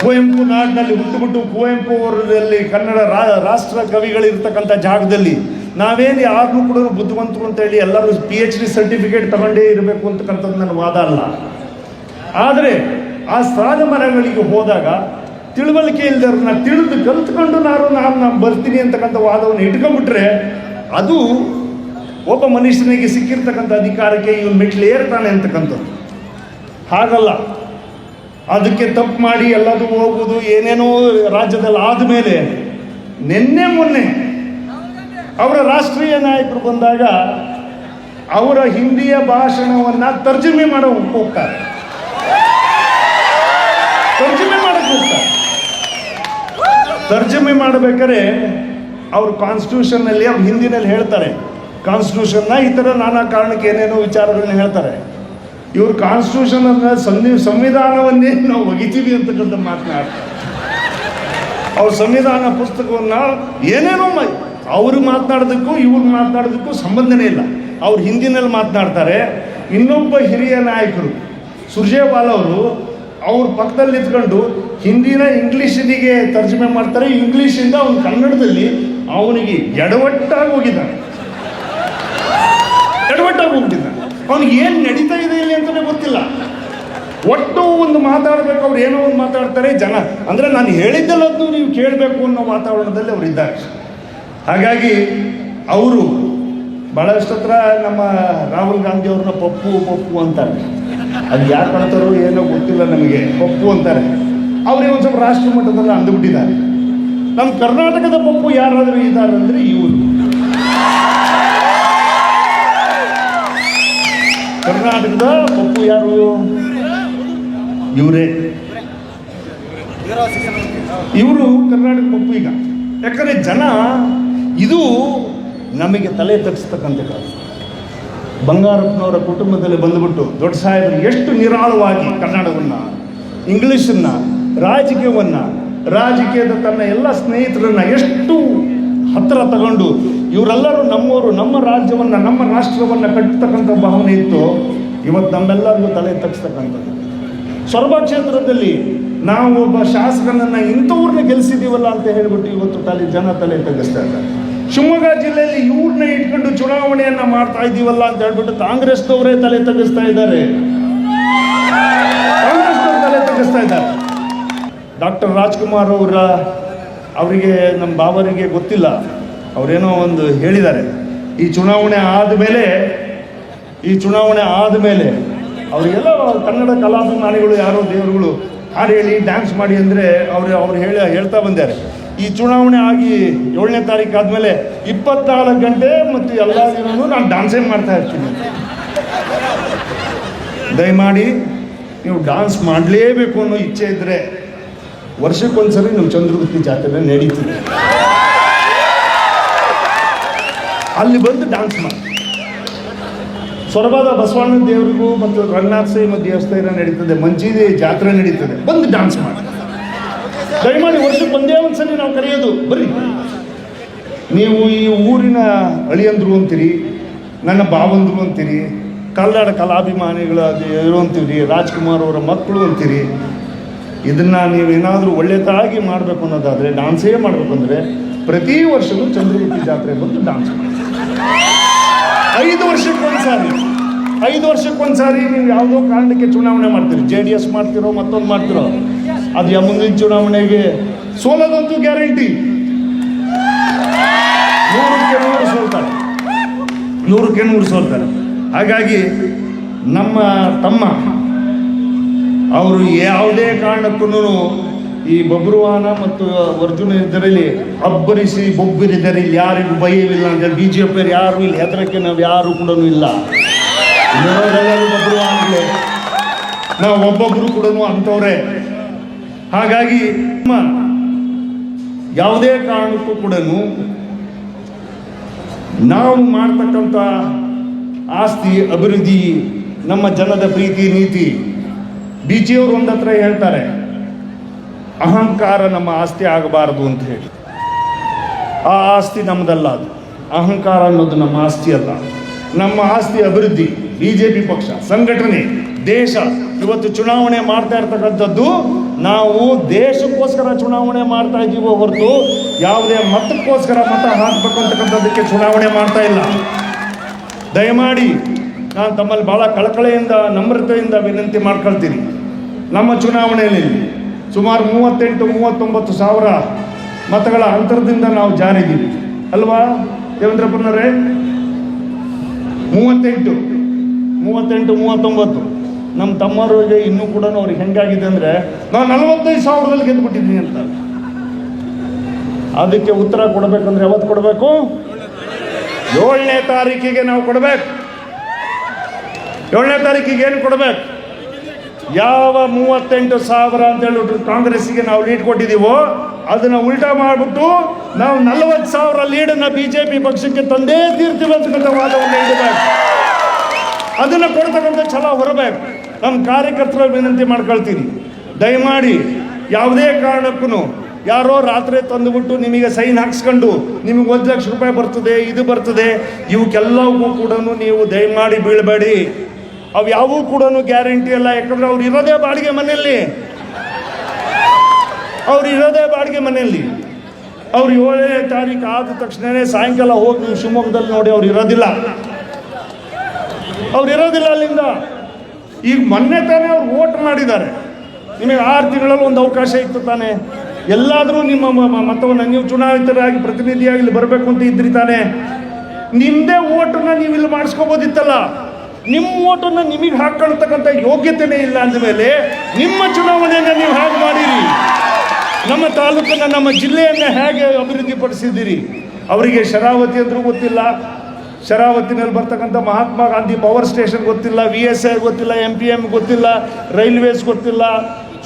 Speaker 1: ಕುವೆಂಪು ನಾಡಿನಲ್ಲಿ ಹುಟ್ಟುಬಿಟ್ಟು ಕುವೆಂಪು ಅವರಲ್ಲಿ ಕನ್ನಡ ರಾಷ್ಟ್ರ ಕವಿಗಳಿರ್ತಕ್ಕಂಥ ಜಾಗದಲ್ಲಿ ನಾವೇನು ಯಾರನ್ನೂ ಕೂಡ ಬುದ್ಧಿವಂತರು ಅಂತ ಹೇಳಿ ಎಲ್ಲರೂ ಪಿ ಎಚ್ ಡಿ ಸರ್ಟಿಫಿಕೇಟ್ ತಗೊಂಡೇ ಇರಬೇಕು ಅಂತಕ್ಕಂಥದ್ದು ನನ್ನ ವಾದ ಅಲ್ಲ. ಆದರೆ ಆ ಸ್ಥಾನಮಾನಗಳಿಗೆ ಹೋದಾಗ ತಿಳುವಳಿಕೆ ಇಲ್ದವ್ರನ್ನ ತಿಳಿದು ಕಲ್ತ್ಕೊಂಡು ನಾನು ನಾನು ನಾನು ಬರ್ತೀನಿ ಅಂತಕ್ಕಂಥ ವಾದವನ್ನು ಇಟ್ಕೊಂಡ್ಬಿಟ್ರೆ ಅದು ಒಬ್ಬ ಮನುಷ್ಯನಿಗೆ ಸಿಕ್ಕಿರ್ತಕ್ಕಂಥ ಅಧಿಕಾರಕ್ಕೆ ಇವನು ಮೆಟ್ಲು ಏರ್ತಾನೆ ಅಂತಕ್ಕಂಥದ್ದು. ಹಾಗಲ್ಲ. ಅದಕ್ಕೆ ತಪ್ಪು ಮಾಡಿ ಎಲ್ಲದೂ ಹೋಗುವುದು, ಏನೇನೋ ರಾಜ್ಯದಲ್ಲಿ ಆದಮೇಲೆ ನಿನ್ನೆ ಮೊನ್ನೆ ಅವರ ರಾಷ್ಟ್ರೀಯ ನಾಯಕರು ಬಂದಾಗ ಅವರ ಹಿಂದಿಯ ಭಾಷಣವನ್ನು ತರ್ಜುಮೆ ಮಾಡೋ ಹೋಗ್ತಾರೆ. ತರ್ಜುಮೆ ಮಾಡಕ್ಕೆ ಹೋಗ್ತಾರೆ. ತರ್ಜುಮೆ ಮಾಡಬೇಕಾದ್ರೆ ಅವ್ರ ಕಾನ್ಸ್ಟಿಟ್ಯೂಷನ್ನಲ್ಲಿ ಅವ್ರು ಹಿಂದಿನಲ್ಲಿ ಹೇಳ್ತಾರೆ. ಕಾನ್ಸ್ಟಿಟ್ಯೂಷನ್ನ ಈ ಥರ ನಾನಾ ಕಾರಣಕ್ಕೆ ಏನೇನೋ ವಿಚಾರಗಳನ್ನ ಹೇಳ್ತಾರೆ. ಇವರು ಕಾನ್ಸ್ಟಿಟ್ಯೂಷನ್ ಅಂದ್ರೆ ಸಂವಿ ಸಂವಿಧಾನವನ್ನೇ ನಾವು ಒಗಿತೀವಿ ಅಂತಕ್ಕಂಥ ಮಾತನಾಡ್ತಾರೆ ಅವ್ರ ಸಂವಿಧಾನ ಪುಸ್ತಕವನ್ನು ಏನೇನೋ ಅವರು ಮಾತನಾಡೋದಕ್ಕೂ, ಇವ್ರು ಮಾತನಾಡೋದಕ್ಕೂ ಸಂಬಂಧನೇ ಇಲ್ಲ. ಅವ್ರು ಹಿಂದಿನಲ್ಲಿ ಮಾತನಾಡ್ತಾರೆ. ಇನ್ನೊಬ್ಬ ಹಿರಿಯ ನಾಯಕರು ಸುರ್ಜೇವಾಲ್ ಅವರು, ಅವ್ರ ಪಕ್ಕದಲ್ಲಿ ನಿಂತ್ಕೊಂಡು ಹಿಂದಿನ ಇಂಗ್ಲೀಷಿಗೆ ತರ್ಜುಮೆ ಮಾಡ್ತಾರೆ. ಇಂಗ್ಲೀಷಿಂದ ಅವ್ನು ಕನ್ನಡದಲ್ಲಿ ಅವನಿಗೆ ಎಡವಟ್ಟಾಗಿ ಹೋಗಿದ್ದಾನೆ. ಎಡವಟ್ಟಾಗಿ ಹೋಗಿದ್ದಾನೆ ಅವನಿಗೆ ಏನು ನಡೀತಾ ಇದೆ ಇಲ್ಲಿ ಅಂತಲೇ ಗೊತ್ತಿಲ್ಲ. ಒಟ್ಟು ಒಂದು ಮಾತಾಡಬೇಕು, ಅವ್ರು ಏನೋ ಒಂದು ಮಾತಾಡ್ತಾರೆ ಜನ. ಅಂದರೆ ನಾನು ಹೇಳಿದ್ದೆಲ್ಲದ್ದು ನೀವು ಕೇಳಬೇಕು ಅನ್ನೋ ವಾತಾವರಣದಲ್ಲಿ ಅವರು ಇದ್ದಾರೆ. ಹಾಗಾಗಿ ಅವರು ಭಾಳಷ್ಟು ಹತ್ರ ನಮ್ಮ ರಾಹುಲ್ ಗಾಂಧಿ ಅವ್ರನ್ನ ಪಪ್ಪು ಪಪ್ಪು ಅಂತಾರೆ. ಅದು ಯಾರು ಮಾಡ್ತಾರೋ ಏನೋ ಗೊತ್ತಿಲ್ಲ ನಮಗೆ, ಪಪ್ಪು ಅಂತಾರೆ. ಅವ್ರಿಗೆ ಒಂದು ಸ್ವಲ್ಪ ರಾಷ್ಟ್ರ ಮಟ್ಟದಲ್ಲಿ ಅಂದುಬಿಟ್ಟಿದ್ದಾರೆ. ನಮ್ಮ ಕರ್ನಾಟಕದ ಪಪ್ಪು ಯಾರಾದರೂ ಇದ್ದಾರೆ ಅಂದರೆ ಇವರು. ಕರ್ನಾಟಕದ ಪಪ್ಪು ಯಾರು? ಇವರೇ. ಇವರು ಕರ್ನಾಟಕ ಪಪ್ಪು ಈಗ. ಯಾಕಂದರೆ ಜನ ಇದು ನಮಗೆ ತಲೆ ತಗ್ಸ್ತಕ್ಕಂಥ ಕಾಲ ಬಂಗಾರಪ್ಪನವರ ಕುಟುಂಬದಲ್ಲಿ ಬಂದುಬಿಟ್ಟು ದೊಡ್ಡ ಸಾಹೇಬರು ಎಷ್ಟು ನಿರಾಳವಾಗಿ ಕನ್ನಡವನ್ನು, ಇಂಗ್ಲೀಷನ್ನು, ರಾಜಕೀಯವನ್ನು ರಾಜಕೀಯದ ತನ್ನ ಎಲ್ಲ ಸ್ನೇಹಿತರನ್ನ ಎಷ್ಟು ಹತ್ತಿರ ತಗೊಂಡು ಇವರೆಲ್ಲರೂ ನಮ್ಮವರು ನಮ್ಮ ರಾಜ್ಯವನ್ನು, ನಮ್ಮ ರಾಷ್ಟ್ರವನ್ನು ಕಟ್ಟತಕ್ಕಂಥ ಭಾವನೆ ಇತ್ತು. ಇವತ್ತು ನಮ್ಮೆಲ್ಲರಿಗೂ ತಲೆ ತಗ್ಸ್ತಕ್ಕಂಥದ್ದು ಸೊರಬ ಕ್ಷೇತ್ರದಲ್ಲಿ ನಾವು ಒಬ್ಬ ಶಾಸಕನನ್ನು ಇಂಥವ್ರನ್ನ ಗೆಲ್ಲಿಸಿದೀವಲ್ಲ ಅಂತ ಹೇಳ್ಬಿಟ್ಟು ಇವತ್ತು ತಲೆ, ಜನ ತಲೆ ತಗ್ಗಿಸ್ತಾ ಇದ್ದಾರೆ. ಶಿವಮೊಗ್ಗ ಜಿಲ್ಲೆಯಲ್ಲಿ ಇವ್ರನ್ನ ಇಟ್ಕೊಂಡು ಚುನಾವಣೆಯನ್ನ ಮಾಡ್ತಾ ಇದ್ದೀವಲ್ಲ ಅಂತ ಹೇಳ್ಬಿಟ್ಟು ಕಾಂಗ್ರೆಸ್ನವರೇ ತಲೆ ತಗ್ಗಿಸ್ತಾ ಇದ್ದಾರೆ. ಕಾಂಗ್ರೆಸ್ನವ್ರು ತಲೆ ತಗ್ಗಿಸ್ತಾ ಇದ್ದಾರೆ. ಡಾಕ್ಟರ್ ರಾಜ್ಕುಮಾರ್ ಅವರ, ಅವರಿಗೆ ನಮ್ಮ ಬಾಬರಿಗೆ ಗೊತ್ತಿಲ್ಲ. ಅವರೇನೋ ಒಂದು ಹೇಳಿದ್ದಾರೆ. ಈ ಚುನಾವಣೆ ಆದಮೇಲೆ, ಈ ಚುನಾವಣೆ ಆದಮೇಲೆ ಅವರಿಗೆಲ್ಲ ಕನ್ನಡ ಕಲಾಭಿಮಾನಿಗಳು ಯಾರೋ ದೇವರುಗಳು ಹಾಡು ಹೇಳಿ ಡ್ಯಾನ್ಸ್ ಮಾಡಿ ಅಂದರೆ ಅವರು, ಅವ್ರು ಹೇಳಿ, ಹೇಳ್ತಾ ಬಂದಿದ್ದಾರೆ ಈ ಚುನಾವಣೆ ಆಗಿ ಏಳನೇ ತಾರೀಕು ಆದಮೇಲೆ ಇಪ್ಪತ್ನಾಲ್ಕು ಗಂಟೆ ಮತ್ತು ಎಲ್ಲ ದಿನವೂ ನಾನು ಡ್ಯಾನ್ಸೇ ಮಾಡ್ತಾ ಇರ್ತೀನಿ. ದಯಮಾಡಿ ನೀವು ಡ್ಯಾನ್ಸ್ ಮಾಡಲೇಬೇಕು ಅನ್ನೋ ಇಚ್ಛೆ ಇದ್ದರೆ ವರ್ಷಕ್ಕೊಂದ್ಸರಿ ನಮ್ಮ ಚಂದ್ರಗುತ್ತಿ ಜಾತ್ರೆ ನಡೀತು ಅಲ್ಲಿ ಬಂದು ಡ್ಯಾನ್ಸ್ ಮಾಡಿ. ಸೊರಬಾದ ಬಸವಣ್ಣ ದೇವರಿಗೂ ಮತ್ತು ರಂಗನಾಥ ಸ್ವಾಮಿ ದೇವಸ್ಥಾನ ನಡೀತದೆ ಮಂಚಿದಿ ಜಾತ್ರೆ ನಡೀತದೆ. ಬಂದು ಡ್ಯಾನ್ಸ್ ಮಾಡಿ. ದಯಮಾಡಿ ವರ್ಷಕ್ಕೆ ಒಂದೇ ಒಂದ್ಸಲಿ ನಾವು ಕರೆಯೋದು, ಬರ್ರಿ. ನೀವು ಈ ಊರಿನ ಅಳಿಯಂದ್ರು ಅಂತೀರಿ, ನನ್ನ ಬಾವಂದ್ರು ಅಂತೀರಿ ಕನ್ನಡ ಕಲಾಭಿಮಾನಿಗಳ ಇರು ಅಂತೀರಿ ರಾಜ್ಕುಮಾರ್ ಅವರ ಮಕ್ಕಳು ಅಂತೀರಿ ಇದನ್ನ ನೀವೇನಾದರೂ ಒಳ್ಳೆಯದಾಗಿ ಮಾಡಬೇಕು ಅನ್ನೋದಾದರೆ ಡಾನ್ಸೇ ಮಾಡಬೇಕು ಅಂದರೆ ಪ್ರತಿ ವರ್ಷವೂ ಚಂದ್ರಗುತ್ತಿ ಜಾತ್ರೆ ಬಂದು ಡಾನ್ಸ್ ಮಾಡಿ ಐದು ವರ್ಷಕ್ಕೊಂದ್ಸಾರಿ ಐದು ವರ್ಷಕ್ಕೊಂದ್ಸಾರಿ ನೀವು ಯಾವುದೋ ಕಾರಣಕ್ಕೆ ಚುನಾವಣೆ ಮಾಡ್ತೀರಿ. ಜೆ ಡಿ ಎಸ್ ಮಾಡ್ತಿರೋ, ಮತ್ತೊಂದು ಮಾಡ್ತಿರೋ. ಅದು ಯಾವ ಮುಂದಿನ ಚುನಾವಣೆಗೆ ಸೋಲೋದಂತೂ ಗ್ಯಾರಂಟಿ. ನೂರಕ್ಕೆ ನೂರು ಸೋಲ್ತಾರೆ. ನೂರಕ್ಕೆ ನೂರು ಸೋಲ್ತಾರೆ. ಹಾಗಾಗಿ ನಮ್ಮ ತಮ್ಮ ಅವರು ಯಾವುದೇ ಕಾರಣಕ್ಕೂ ಈ ಬಬ್ರುವಾನ ಮತ್ತು ಅರ್ಜುನ ಇದರಲ್ಲಿ ಅಬ್ಬರಿಸಿ ಬೊಬ್ಬಿರಿದರೆ ಯಾರಿಗೂ ಭಯವಿಲ್ಲ ಅಂದರೆ ಬಿ ಜೆ ಪಿ ಯಾರು ಇಲ್ಲ. ಹೆದರಕ್ಕೆ ನಾವು ಯಾರು ಕೂಡ ಇಲ್ಲ. ನಾವು ಒಬ್ಬೊಬ್ಬರು ಕೂಡ ಅಂಥವ್ರೆ. ಹಾಗಾಗಿ ನಮ್ಮ ಯಾವುದೇ ಕಾರಣಕ್ಕೂ ಕೂಡ ನಾವು ಮಾಡ್ತಕ್ಕಂಥ ಆಸ್ತಿ ಅಭಿವೃದ್ಧಿ, ನಮ್ಮ ಜನದ ಪ್ರೀತಿ, ನೀತಿ ಬಿ ಜಿಯವರು ಒಂದು ಹತ್ರ ಹೇಳ್ತಾರೆ, ಅಹಂಕಾರ ನಮ್ಮ ಆಸ್ತಿ ಆಗಬಾರದು ಅಂತ ಹೇಳಿ. ಆ ಆಸ್ತಿ ನಮ್ಮದಲ್ಲ ಅದು. ಅಹಂಕಾರ ಅನ್ನೋದು ನಮ್ಮ ಆಸ್ತಿ ಅಲ್ಲ. ನಮ್ಮ ಆಸ್ತಿ ಅಭಿವೃದ್ಧಿ ಬಿ ಜೆ ಪಿ ಪಕ್ಷ, ಸಂಘಟನೆ, ದೇಶ. ಇವತ್ತು ಚುನಾವಣೆ ಮಾಡ್ತಾ ಇರ್ತಕ್ಕಂಥದ್ದು, ನಾವು ದೇಶಕ್ಕೋಸ್ಕರ ಚುನಾವಣೆ ಮಾಡ್ತಾ ಇದ್ದೀವೋ ಹೊರತು ಯಾವುದೇ ಮತಕ್ಕೋಸ್ಕರ ಮತ ಹಾಕ್ಬೇಕು ಅಂತಕ್ಕಂಥದ್ದಕ್ಕೆ ಚುನಾವಣೆ ಮಾಡ್ತಾ ಇಲ್ಲ. ದಯಮಾಡಿ, ನಾನು ತಮ್ಮಲ್ಲಿ ಭಾಳ ಕಳಕಳೆಯಿಂದ, ನಮ್ರತೆಯಿಂದ ವಿನಂತಿ ಮಾಡ್ಕೊಳ್ತೀನಿ. ನಮ್ಮ ಚುನಾವಣೆಯಲ್ಲಿ ಸುಮಾರು ಮೂವತ್ತೆಂಟು, ಮೂವತ್ತೊಂಬತ್ತು ಸಾವಿರ ಮತಗಳ ಅಂತರದಿಂದ ನಾವು ಜಾರಿದ್ದೀವಿ. ಅಲ್ವಾ ದೇವೇಂದ್ರಪ್ಪನವರೇ ಮೂವತ್ತೆಂಟು ಮೂವತ್ತೆಂಟು, ಮೂವತ್ತೊಂಬತ್ತು. ನಮ್ಮ ತಮ್ಮರಿಗೆ ಇನ್ನೂ ಕೂಡ ಅವ್ರಿಗೆ ಹೆಂಗಾಗಿದೆ ಅಂದರೆ ನಾವು ನಲವತ್ತೈದು ಸಾವಿರದಲ್ಲಿ ಗೆದ್ದುಬಿಟ್ಟಿದ್ದೀನಿ ಅಂತ. ಅದಕ್ಕೆ ಉತ್ತರ ಕೊಡಬೇಕಂದ್ರೆ ಯಾವತ್ತು ಕೊಡಬೇಕು? ಏಳನೇ ತಾರೀಕಿಗೆ ನಾವು ಕೊಡಬೇಕು. ಏಳನೇ ತಾರೀಕಿಗೆ ಏನು ಕೊಡಬೇಕು? ಯಾವ ಮೂವತ್ತೆಂಟು ಸಾವಿರ ಅಂತ ಹೇಳ್ಬಿಟ್ಟು ಕಾಂಗ್ರೆಸ್ಸಿಗೆ ನಾವು ಲೀಡ್ ಕೊಟ್ಟಿದ್ದೀವೋ, ಅದನ್ನ ಉಲ್ಟಾ ಮಾಡಿಬಿಟ್ಟು ನಾವು ನಲವತ್ತು ಸಾವಿರ ಲೀಡನ್ನು ಬಿ ಜೆ ಪಿ ಪಕ್ಷಕ್ಕೆ ತಂದೇ ತೀರ್ತೀವಿ ವಾದವನ್ನು ಇಡಬೇಕು ಅದನ್ನು ಕೊಡ್ತಕ್ಕಂಥ ಛಲ ಹೊರಬೇಕು ನಮ್ಮ ಕಾರ್ಯಕರ್ತರ ವಿನಂತಿ ಮಾಡ್ಕೊಳ್ತೀನಿ. ದಯಮಾಡಿ ಯಾವುದೇ ಕಾರಣಕ್ಕೂ ಯಾರೋ ರಾತ್ರಿ ತಂದುಬಿಟ್ಟು ನಿಮಗೆ ಸೈನ್ ಹಾಕ್ಸ್ಕೊಂಡು ನಿಮಗೆ ಒಂದು ಲಕ್ಷ ರೂಪಾಯಿ ಬರ್ತದೆ, ಇದು ಬರ್ತದೆ, ಇವಕ್ಕೆಲ್ಲವೂ ಕೂಡ ನೀವು ದಯಮಾಡಿ ಬೀಳಬೇಡಿ. ಅವು ಯಾವೂ ಕೂಡ ಗ್ಯಾರಂಟಿ ಅಲ್ಲ, ಯಾಕಂದ್ರೆ ಅವ್ರು ಇರೋದೇ ಬಾಡಿಗೆ ಮನೆಯಲ್ಲಿ. ಅವ್ರು ಇರೋದೇ ಬಾಡಿಗೆ ಮನೆಯಲ್ಲಿ. ಅವ್ರು ಏಳನೇ ತಾರೀಕು ಆದ ತಕ್ಷಣವೇ ಸಾಯಂಕಾಲ ಹೋಗಿ ನೀವು ಶಿವಮೊಗ್ಗದಲ್ಲಿ ನೋಡಿ ಅವ್ರು ಇರೋದಿಲ್ಲ. ಅವ್ರು ಇರೋದಿಲ್ಲ ಅಲ್ಲಿಂದ. ಈಗ ಮೊನ್ನೆ ತಾನೇ ಅವ್ರು ವೋಟ್ ಮಾಡಿದ್ದಾರೆ. ನಿಮಗೆ ಆರು ತಿಂಗಳಲ್ಲಿ ಒಂದು ಅವಕಾಶ ಇತ್ತು ತಾನೇ. ಎಲ್ಲಾದರೂ ನಿಮ್ಮ ಮತವನ್ನು ನೀವು ಚುನಾಯಿತರಾಗಿ ಪ್ರತಿನಿಧಿಯಾಗಿ ಇಲ್ಲಿ ಬರಬೇಕು ಅಂತ ಇದ್ರಿ ತಾನೇ. ನಿಮ್ಮದೇ ಓಟನ್ನ ನೀವು ಇಲ್ಲಿ ಮಾಡಿಸ್ಕೋಬೋದಿತ್ತಲ್ಲ. ನಿಮ್ಮ ಓಟನ್ನು ನಿಮಗೆ ಹಾಕೊಳ್ತಕ್ಕಂಥ ಯೋಗ್ಯತೆನೇ ಇಲ್ಲ ಅಂದಮೇಲೆ ನಿಮ್ಮ ಚುನಾವಣೆಯನ್ನು ನೀವು ಹೇಗೆ ಮಾಡಿರಿ. ನಮ್ಮ ತಾಲೂಕನ್ನು, ನಮ್ಮ ಜಿಲ್ಲೆಯನ್ನು ಹೇಗೆ ಅಭಿವೃದ್ಧಿಪಡಿಸಿದ್ದೀರಿ? ಅವರಿಗೆ ಶರಾವತಿ ಅಂದ್ರೂ ಗೊತ್ತಿಲ್ಲ. ಶರಾವತಿನಲ್ಲಿ ಬರ್ತಕ್ಕಂಥ ಮಹಾತ್ಮ ಗಾಂಧಿ ಪವರ್ ಸ್ಟೇಷನ್ ಗೊತ್ತಿಲ್ಲ ವಿ ಎಸ್ ಐ ಗೊತ್ತಿಲ್ಲ ಎಂ ಪಿ ಎಂ ಗೊತ್ತಿಲ್ಲ, ರೈಲ್ವೇಸ್ ಗೊತ್ತಿಲ್ಲ.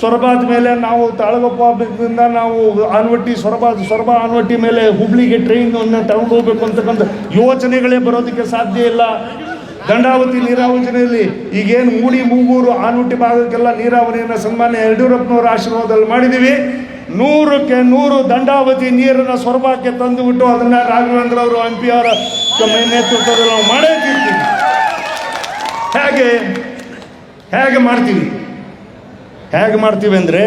Speaker 1: ಸೊರಬಾದ ಮೇಲೆ ನಾವು ತಾಳಗೊಪ್ಪದಿಂದ ನಾವು ಆನ್ವಟ್ಟಿ ಸೊರಬ ಸೊರಬ ಆನ್ವಟ್ಟಿ ಮೇಲೆ ಹುಬ್ಳಿಗೆ ಟ್ರೈನನ್ನು ತಗೊಂಡು ಹೋಗ್ಬೇಕು ಅಂತಕ್ಕಂಥ ಯೋಚನೆಗಳೇ ಬರೋದಕ್ಕೆ ಸಾಧ್ಯ ಇಲ್ಲ. ದಂಡಾವತಿ ನೀರಾವರಿಯಲ್ಲಿ ಈಗೇನು ಮೂಡಿ ಮೂಗೂರು ಆನೂಟಿ ಭಾಗಕ್ಕೆಲ್ಲ ನೀರಾವರಿಯನ್ನು ಸನ್ಮಾನ್ಯ ಯಡಿಯೂರಪ್ಪನವರ ಆಶೀರ್ವಾದದಲ್ಲಿ ಮಾಡಿದ್ದೀವಿ. ನೂರಕ್ಕೆ ನೂರು ದಂಡಾವತಿ ನೀರನ್ನು ಸೊರಬಕ್ಕೆ ತಂದುಬಿಟ್ಟು ಅದನ್ನು ರಾಘವೇಂದ್ರ ಅವರು ಎಂ ಪಿ ಅವರ ನೇತೃತ್ವದಲ್ಲಿ ನಾವು ಮಾಡೇ ಹೇಗೆ? ಹೇಗೆ ಮಾಡ್ತೀವಿ? ಹೇಗೆ ಮಾಡ್ತೀವಿ ಅಂದರೆ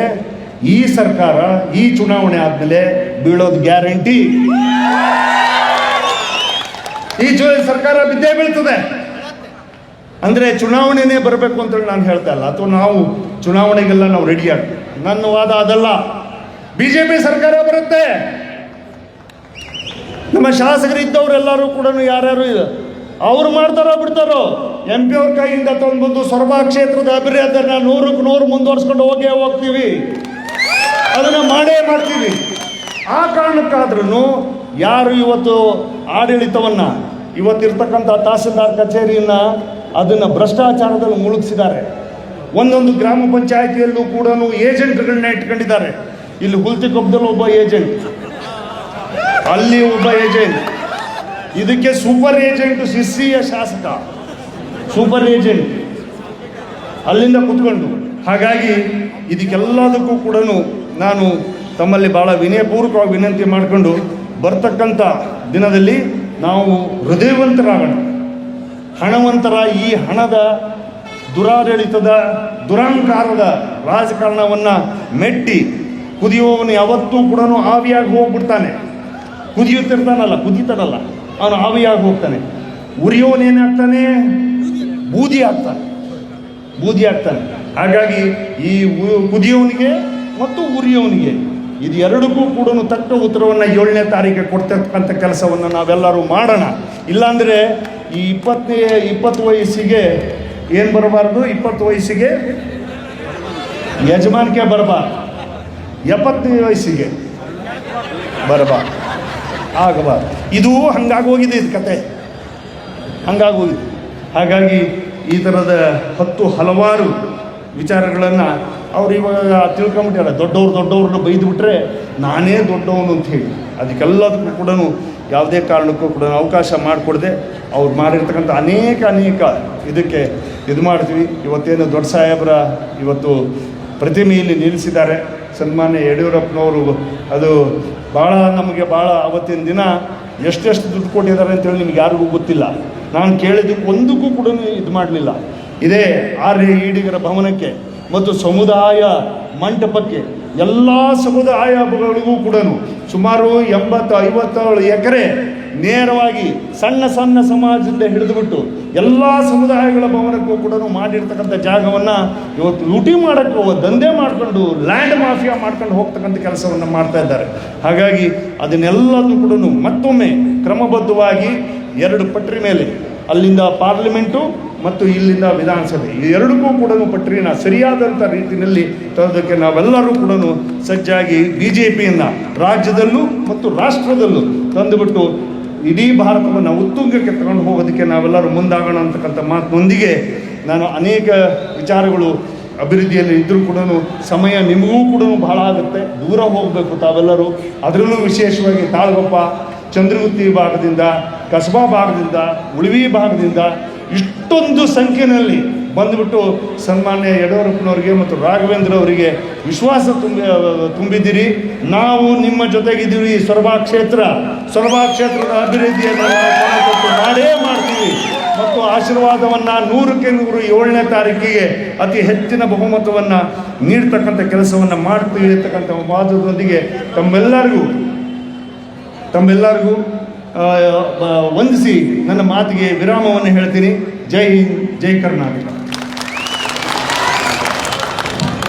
Speaker 1: ಈ ಸರ್ಕಾರ ಈ ಚುನಾವಣೆ ಆದಮೇಲೆ ಬೀಳೋದು ಗ್ಯಾರಂಟಿ. ಈ ಸರ್ಕಾರ ಬಿದ್ದೇ ಬೀಳ್ತದೆ. ಅಂದರೆ ಚುನಾವಣೆನೇ ಬರಬೇಕು ಅಂತೇಳಿ ನಾನು ಹೇಳ್ತಾ ಇಲ್ಲ. ಅಥವಾ ನಾವು ಚುನಾವಣೆಗೆಲ್ಲ ನಾವು ರೆಡಿ ಆಗ್ತೀವಿ. ನನ್ನ ವಾದ ಅದಲ್ಲ. ಬಿ ಜೆ ಪಿ ಸರ್ಕಾರ ಬರುತ್ತೆ. ನಮ್ಮ ಶಾಸಕರಿದ್ದವರೆಲ್ಲರೂ ಕೂಡ ಯಾರ್ಯಾರು ಇದೆ ಅವ್ರು ಮಾಡ್ತಾರೋ ಬಿಡ್ತಾರೋ? ಎಂ ಪಿ ಅವ್ರ ಕೈಯಿಂದ ತಂದ್ಬಂದು ಸೊರಬ ಕ್ಷೇತ್ರದ ಅಭಿವೃದ್ಧಿಯನ್ನು ನೂರಕ್ಕೆ ನೂರು ಮುಂದುವರ್ಸ್ಕೊಂಡು ಹೋಗೇ ಹೋಗ್ತೀವಿ. ಅದನ್ನು ಮಾಡೇ ಮಾಡ್ತೀವಿ. ಆ ಕಾರಣಕ್ಕಾದ್ರೂ ಯಾರು ಇವತ್ತು ಆಡಳಿತವನ್ನು ಇವತ್ತಿರ್ತಕ್ಕಂಥ ತಹಸೀಲ್ದಾರ್ ಕಚೇರಿಯನ್ನು ಅದನ್ನು ಭ್ರಷ್ಟಾಚಾರದಲ್ಲಿ ಮುಳುಗಿಸಿದ್ದಾರೆ. ಒಂದೊಂದು ಗ್ರಾಮ ಪಂಚಾಯಿತಿಯಲ್ಲೂ ಕೂಡ ಏಜೆಂಟ್ಗಳನ್ನ ಇಟ್ಕೊಂಡಿದ್ದಾರೆ. ಇಲ್ಲಿ ಹುಲ್ತಿಕೊಪ್ಪದಲ್ಲಿ ಒಬ್ಬ ಏಜೆಂಟ್, ಅಲ್ಲಿ ಒಬ್ಬ ಏಜೆಂಟ್. ಇದಕ್ಕೆ ಸೂಪರ್ ಏಜೆಂಟ್ ಸಿಸ್ಸಿಯ ಶಾಸಕ, ಸೂಪರ್ ಏಜೆಂಟ್. ಅಲ್ಲಿಂದ ಕುತ್ಕೊಂಡು. ಹಾಗಾಗಿ ಇದಕ್ಕೆಲ್ಲದಕ್ಕೂ ಕೂಡ ನಾನು ತಮ್ಮಲ್ಲಿ ಭಾಳ ವಿನಯಪೂರ್ವಕವಾಗಿ ವಿನಂತಿ ಮಾಡಿಕೊಂಡು ಬರ್ತಕ್ಕಂಥ ದಿನದಲ್ಲಿ ನಾವು ಹೃದಯವಂತರಾಗೋಣ. ಹಣವಂತರ ಈ ಹಣದ ದುರಾಡಳಿತದ ದುರಂಕಾರದ ರಾಜಕಾರಣವನ್ನು ಮೆಟ್ಟಿ ಕುದಿಯುವವನು ಯಾವತ್ತೂ ಕೂಡ ಆವಿಯಾಗಿ ಹೋಗ್ಬಿಡ್ತಾನೆ. ಕುದಿಯುತ್ತಿರ್ತಾನಲ್ಲ ಕುದಿತಾನಲ್ಲ ಅವನು ಆವಿಯಾಗಿ ಹೋಗ್ತಾನೆ. ಉರಿಯೋನೇನಾಗ್ತಾನೆ ಬೂದಿ ಆಗ್ತಾನೆ. ಬೂದಿ ಆಗ್ತಾನೆ. ಹಾಗಾಗಿ ಈ ಕುದಿಯೋನಿಗೆ ಮತ್ತು ಉರಿಯೋನಿಗೆ ಇದು ಎರಡಕ್ಕೂ ಕೂಡ ತಕ್ಕ ಉತ್ತರವನ್ನು ಏಳನೇ ತಾರೀಕಿಗೆ ಕೊಡ್ತಿರ್ತಕ್ಕಂಥ ಕೆಲಸವನ್ನು ನಾವೆಲ್ಲರೂ ಮಾಡೋಣ. ಇಲ್ಲಾಂದರೆ ಈ ಇಪ್ಪತ್ತನೇ ಇಪ್ಪತ್ತು ವಯಸ್ಸಿಗೆ ಏನು ಬರಬಾರ್ದು? ಇಪ್ಪತ್ತು ವಯಸ್ಸಿಗೆ ಯಜಮಾನಿಕೆ ಬರಬಾರ್ದು. ಎಪ್ಪತ್ತನೇ ವಯಸ್ಸಿಗೆ ಬರಬಾರ್ದು. ಆಗಬಾರ್ದು. ಇದು ಹಂಗಾಗೋಗಿದೆ ಇದು ಕತೆ. ಹಂಗಾಗೋಗಿದೆ. ಹಾಗಾಗಿ ಈ ಥರದ ಹತ್ತು ಹಲವಾರು ವಿಚಾರಗಳನ್ನು ಅವ್ರು ಇವಾಗ ತಿಳ್ಕೊಂಬಿಟ್ಟಾರೆ ದೊಡ್ಡವ್ರು ದೊಡ್ಡವ್ರನ್ನ ಬೈದು ಬಿಟ್ರೆ ನಾನೇ ದೊಡ್ಡವನು ಅಂತ ಹೇಳಿ. ಅದಕ್ಕೆಲ್ಲದಕ್ಕೂ ಕೂಡ ಯಾವುದೇ ಕಾರಣಕ್ಕೂ ಕೂಡ ಅವಕಾಶ ಮಾಡಿಕೊಡದೆ ಅವ್ರು ಮಾಡಿರ್ತಕ್ಕಂಥ ಅನೇಕ ಅನೇಕ ಇದಕ್ಕೆ ಇದು ಮಾಡ್ತೀವಿ. ಇವತ್ತೇನು ದೊಡ್ಡ ಸಾಹೇಬರ ಇವತ್ತು ಪ್ರತಿಮೆಯಲ್ಲಿ ನಿಲ್ಲಿಸಿದ್ದಾರೆ. ಸನ್ಮಾನ್ಯ ಯಡಿಯೂರಪ್ಪನವರು, ಅದು ಭಾಳ ನಮಗೆ ಭಾಳ ಅವತ್ತಿನ ದಿನ ಎಷ್ಟೆಷ್ಟು ದುಡ್ಡು ಕೊಟ್ಟಿದ್ದಾರೆ ಅಂತೇಳಿ ನಿಮ್ಗೆ ಯಾರಿಗೂ ಗೊತ್ತಿಲ್ಲ. ನಾನು ಕೇಳಿದ್ದಕ್ಕೆ ಒಂದಕ್ಕೂ ಕೂಡ ಇದು ಮಾಡಲಿಲ್ಲ. ಇದೇ ಆರ್ಯ ಈಡಿಗರ ಭವನಕ್ಕೆ ಮತ್ತು ಸಮುದಾಯ ಮಂಟಪಕ್ಕೆ ಎಲ್ಲ ಸಮುದಾಯಗಳಿಗೂ ಕೂಡ ಸುಮಾರು ಎಂಬತ್ತು, ಐವತ್ತೇಳು ಎಕರೆ ನೇರವಾಗಿ ಸಣ್ಣ ಸಣ್ಣ ಸಮಾಜದಿಂದ ಹಿಡಿದುಬಿಟ್ಟು ಎಲ್ಲ ಸಮುದಾಯಗಳ ಭವನಕ್ಕೂ ಕೂಡ ಮಾಡಿರ್ತಕ್ಕಂಥ ಜಾಗವನ್ನು ಇವತ್ತು ಲೂಟಿ ಮಾಡೋಕ್ಕೂ ದಂಧೆ ಮಾಡಿಕೊಂಡು ಲ್ಯಾಂಡ್ ಮಾಫಿಯಾ ಮಾಡ್ಕೊಂಡು ಹೋಗ್ತಕ್ಕಂಥ ಕೆಲಸವನ್ನು ಮಾಡ್ತಾ ಇದ್ದಾರೆ. ಹಾಗಾಗಿ ಅದನ್ನೆಲ್ಲದೂ ಕೂಡ ಮತ್ತೊಮ್ಮೆ ಕ್ರಮಬದ್ಧವಾಗಿ ಎರಡು ಪಟ್ರಿ ಮೇಲೆ ಅಲ್ಲಿಂದ ಪಾರ್ಲಿಮೆಂಟು ಮತ್ತು ಇಲ್ಲಿಂದ ವಿಧಾನಸಭೆ. ಈ ಎರಡಕ್ಕೂ ಕೂಡ ಪಟ್ರಿನ ಸರಿಯಾದಂಥ ರೀತಿಯಲ್ಲಿ ತರೋದಕ್ಕೆ ನಾವೆಲ್ಲರೂ ಕೂಡ ಸಜ್ಜಾಗಿ ಬಿ ಜೆ ಪಿಯನ್ನು ರಾಜ್ಯದಲ್ಲೂ ಮತ್ತು ರಾಷ್ಟ್ರದಲ್ಲೂ ತಂದುಬಿಟ್ಟು ಇಡೀ ಭಾರತವನ್ನು ಉತ್ತುಂಗಕ್ಕೆ ತಗೊಂಡು ಹೋಗೋದಕ್ಕೆ ನಾವೆಲ್ಲರೂ ಮುಂದಾಗೋಣ ಅಂತಕ್ಕಂಥ ಮಾತಿನೊಂದಿಗೆ ನಾನು ಅನೇಕ ವಿಚಾರಗಳು ಅಭಿವೃದ್ಧಿಯಲ್ಲಿ ಇದ್ದರೂ ಕೂಡ ಸಮಯ ನಿಮಗೂ ಕೂಡ ಬಹಳ ಆಗುತ್ತೆ. ದೂರ ಹೋಗಬೇಕು ತಾವೆಲ್ಲರೂ. ಅದರಲ್ಲೂ ವಿಶೇಷವಾಗಿ ತಾಳಗೊಪ್ಪ, ಚಂದ್ರಗುತ್ತಿ ಭಾಗದಿಂದ, ಕಸಬಾ ಭಾಗದಿಂದ, ಉಳಿವಿ ಭಾಗದಿಂದ ಇಷ್ಟೊಂದು ಸಂಖ್ಯೆಯಲ್ಲಿ ಬಂದುಬಿಟ್ಟು ಸನ್ಮಾನ್ಯ ಯಡಿಯೂರಪ್ಪನವ್ರಿಗೆ ಮತ್ತು ರಾಘವೇಂದ್ರ ಅವರಿಗೆ ವಿಶ್ವಾಸ ತುಂಬಿ ತುಂಬಿದ್ದೀರಿ. ನಾವು ನಿಮ್ಮ ಜೊತೆಗಿದ್ದೀವಿ ಸೊರಬಾ ಕ್ಷೇತ್ರ, ಸೊರಬಾ ಕ್ಷೇತ್ರದ ಅಭಿವೃದ್ಧಿಯನ್ನು ಮಾಡೇ ಮಾಡ್ತೀವಿ. ಮತ್ತು ಆಶೀರ್ವಾದವನ್ನು ನೂರಕ್ಕೆ ನೂರು ಏಳನೇ ತಾರೀಕಿಗೆ ಅತಿ ಹೆಚ್ಚಿನ ಬಹುಮತವನ್ನು ನೀಡ್ತಕ್ಕಂಥ ಕೆಲಸವನ್ನು ಮಾಡ್ತೀವಿ ಅಂತಕ್ಕಂಥ ವಾದದೊಂದಿಗೆ ತಮ್ಮೆಲ್ಲರಿಗೂ ತಮ್ಮೆಲ್ಲರಿಗೂ ವಂದಿಸಿ ನನ್ನ ಮಾತಿಗೆ ವಿರಾಮವನ್ನು ಹೇಳ್ತೀನಿ. ಜೈ ಹಿಂದ್ ಜೈ ಕರ್ನಾಟಕ.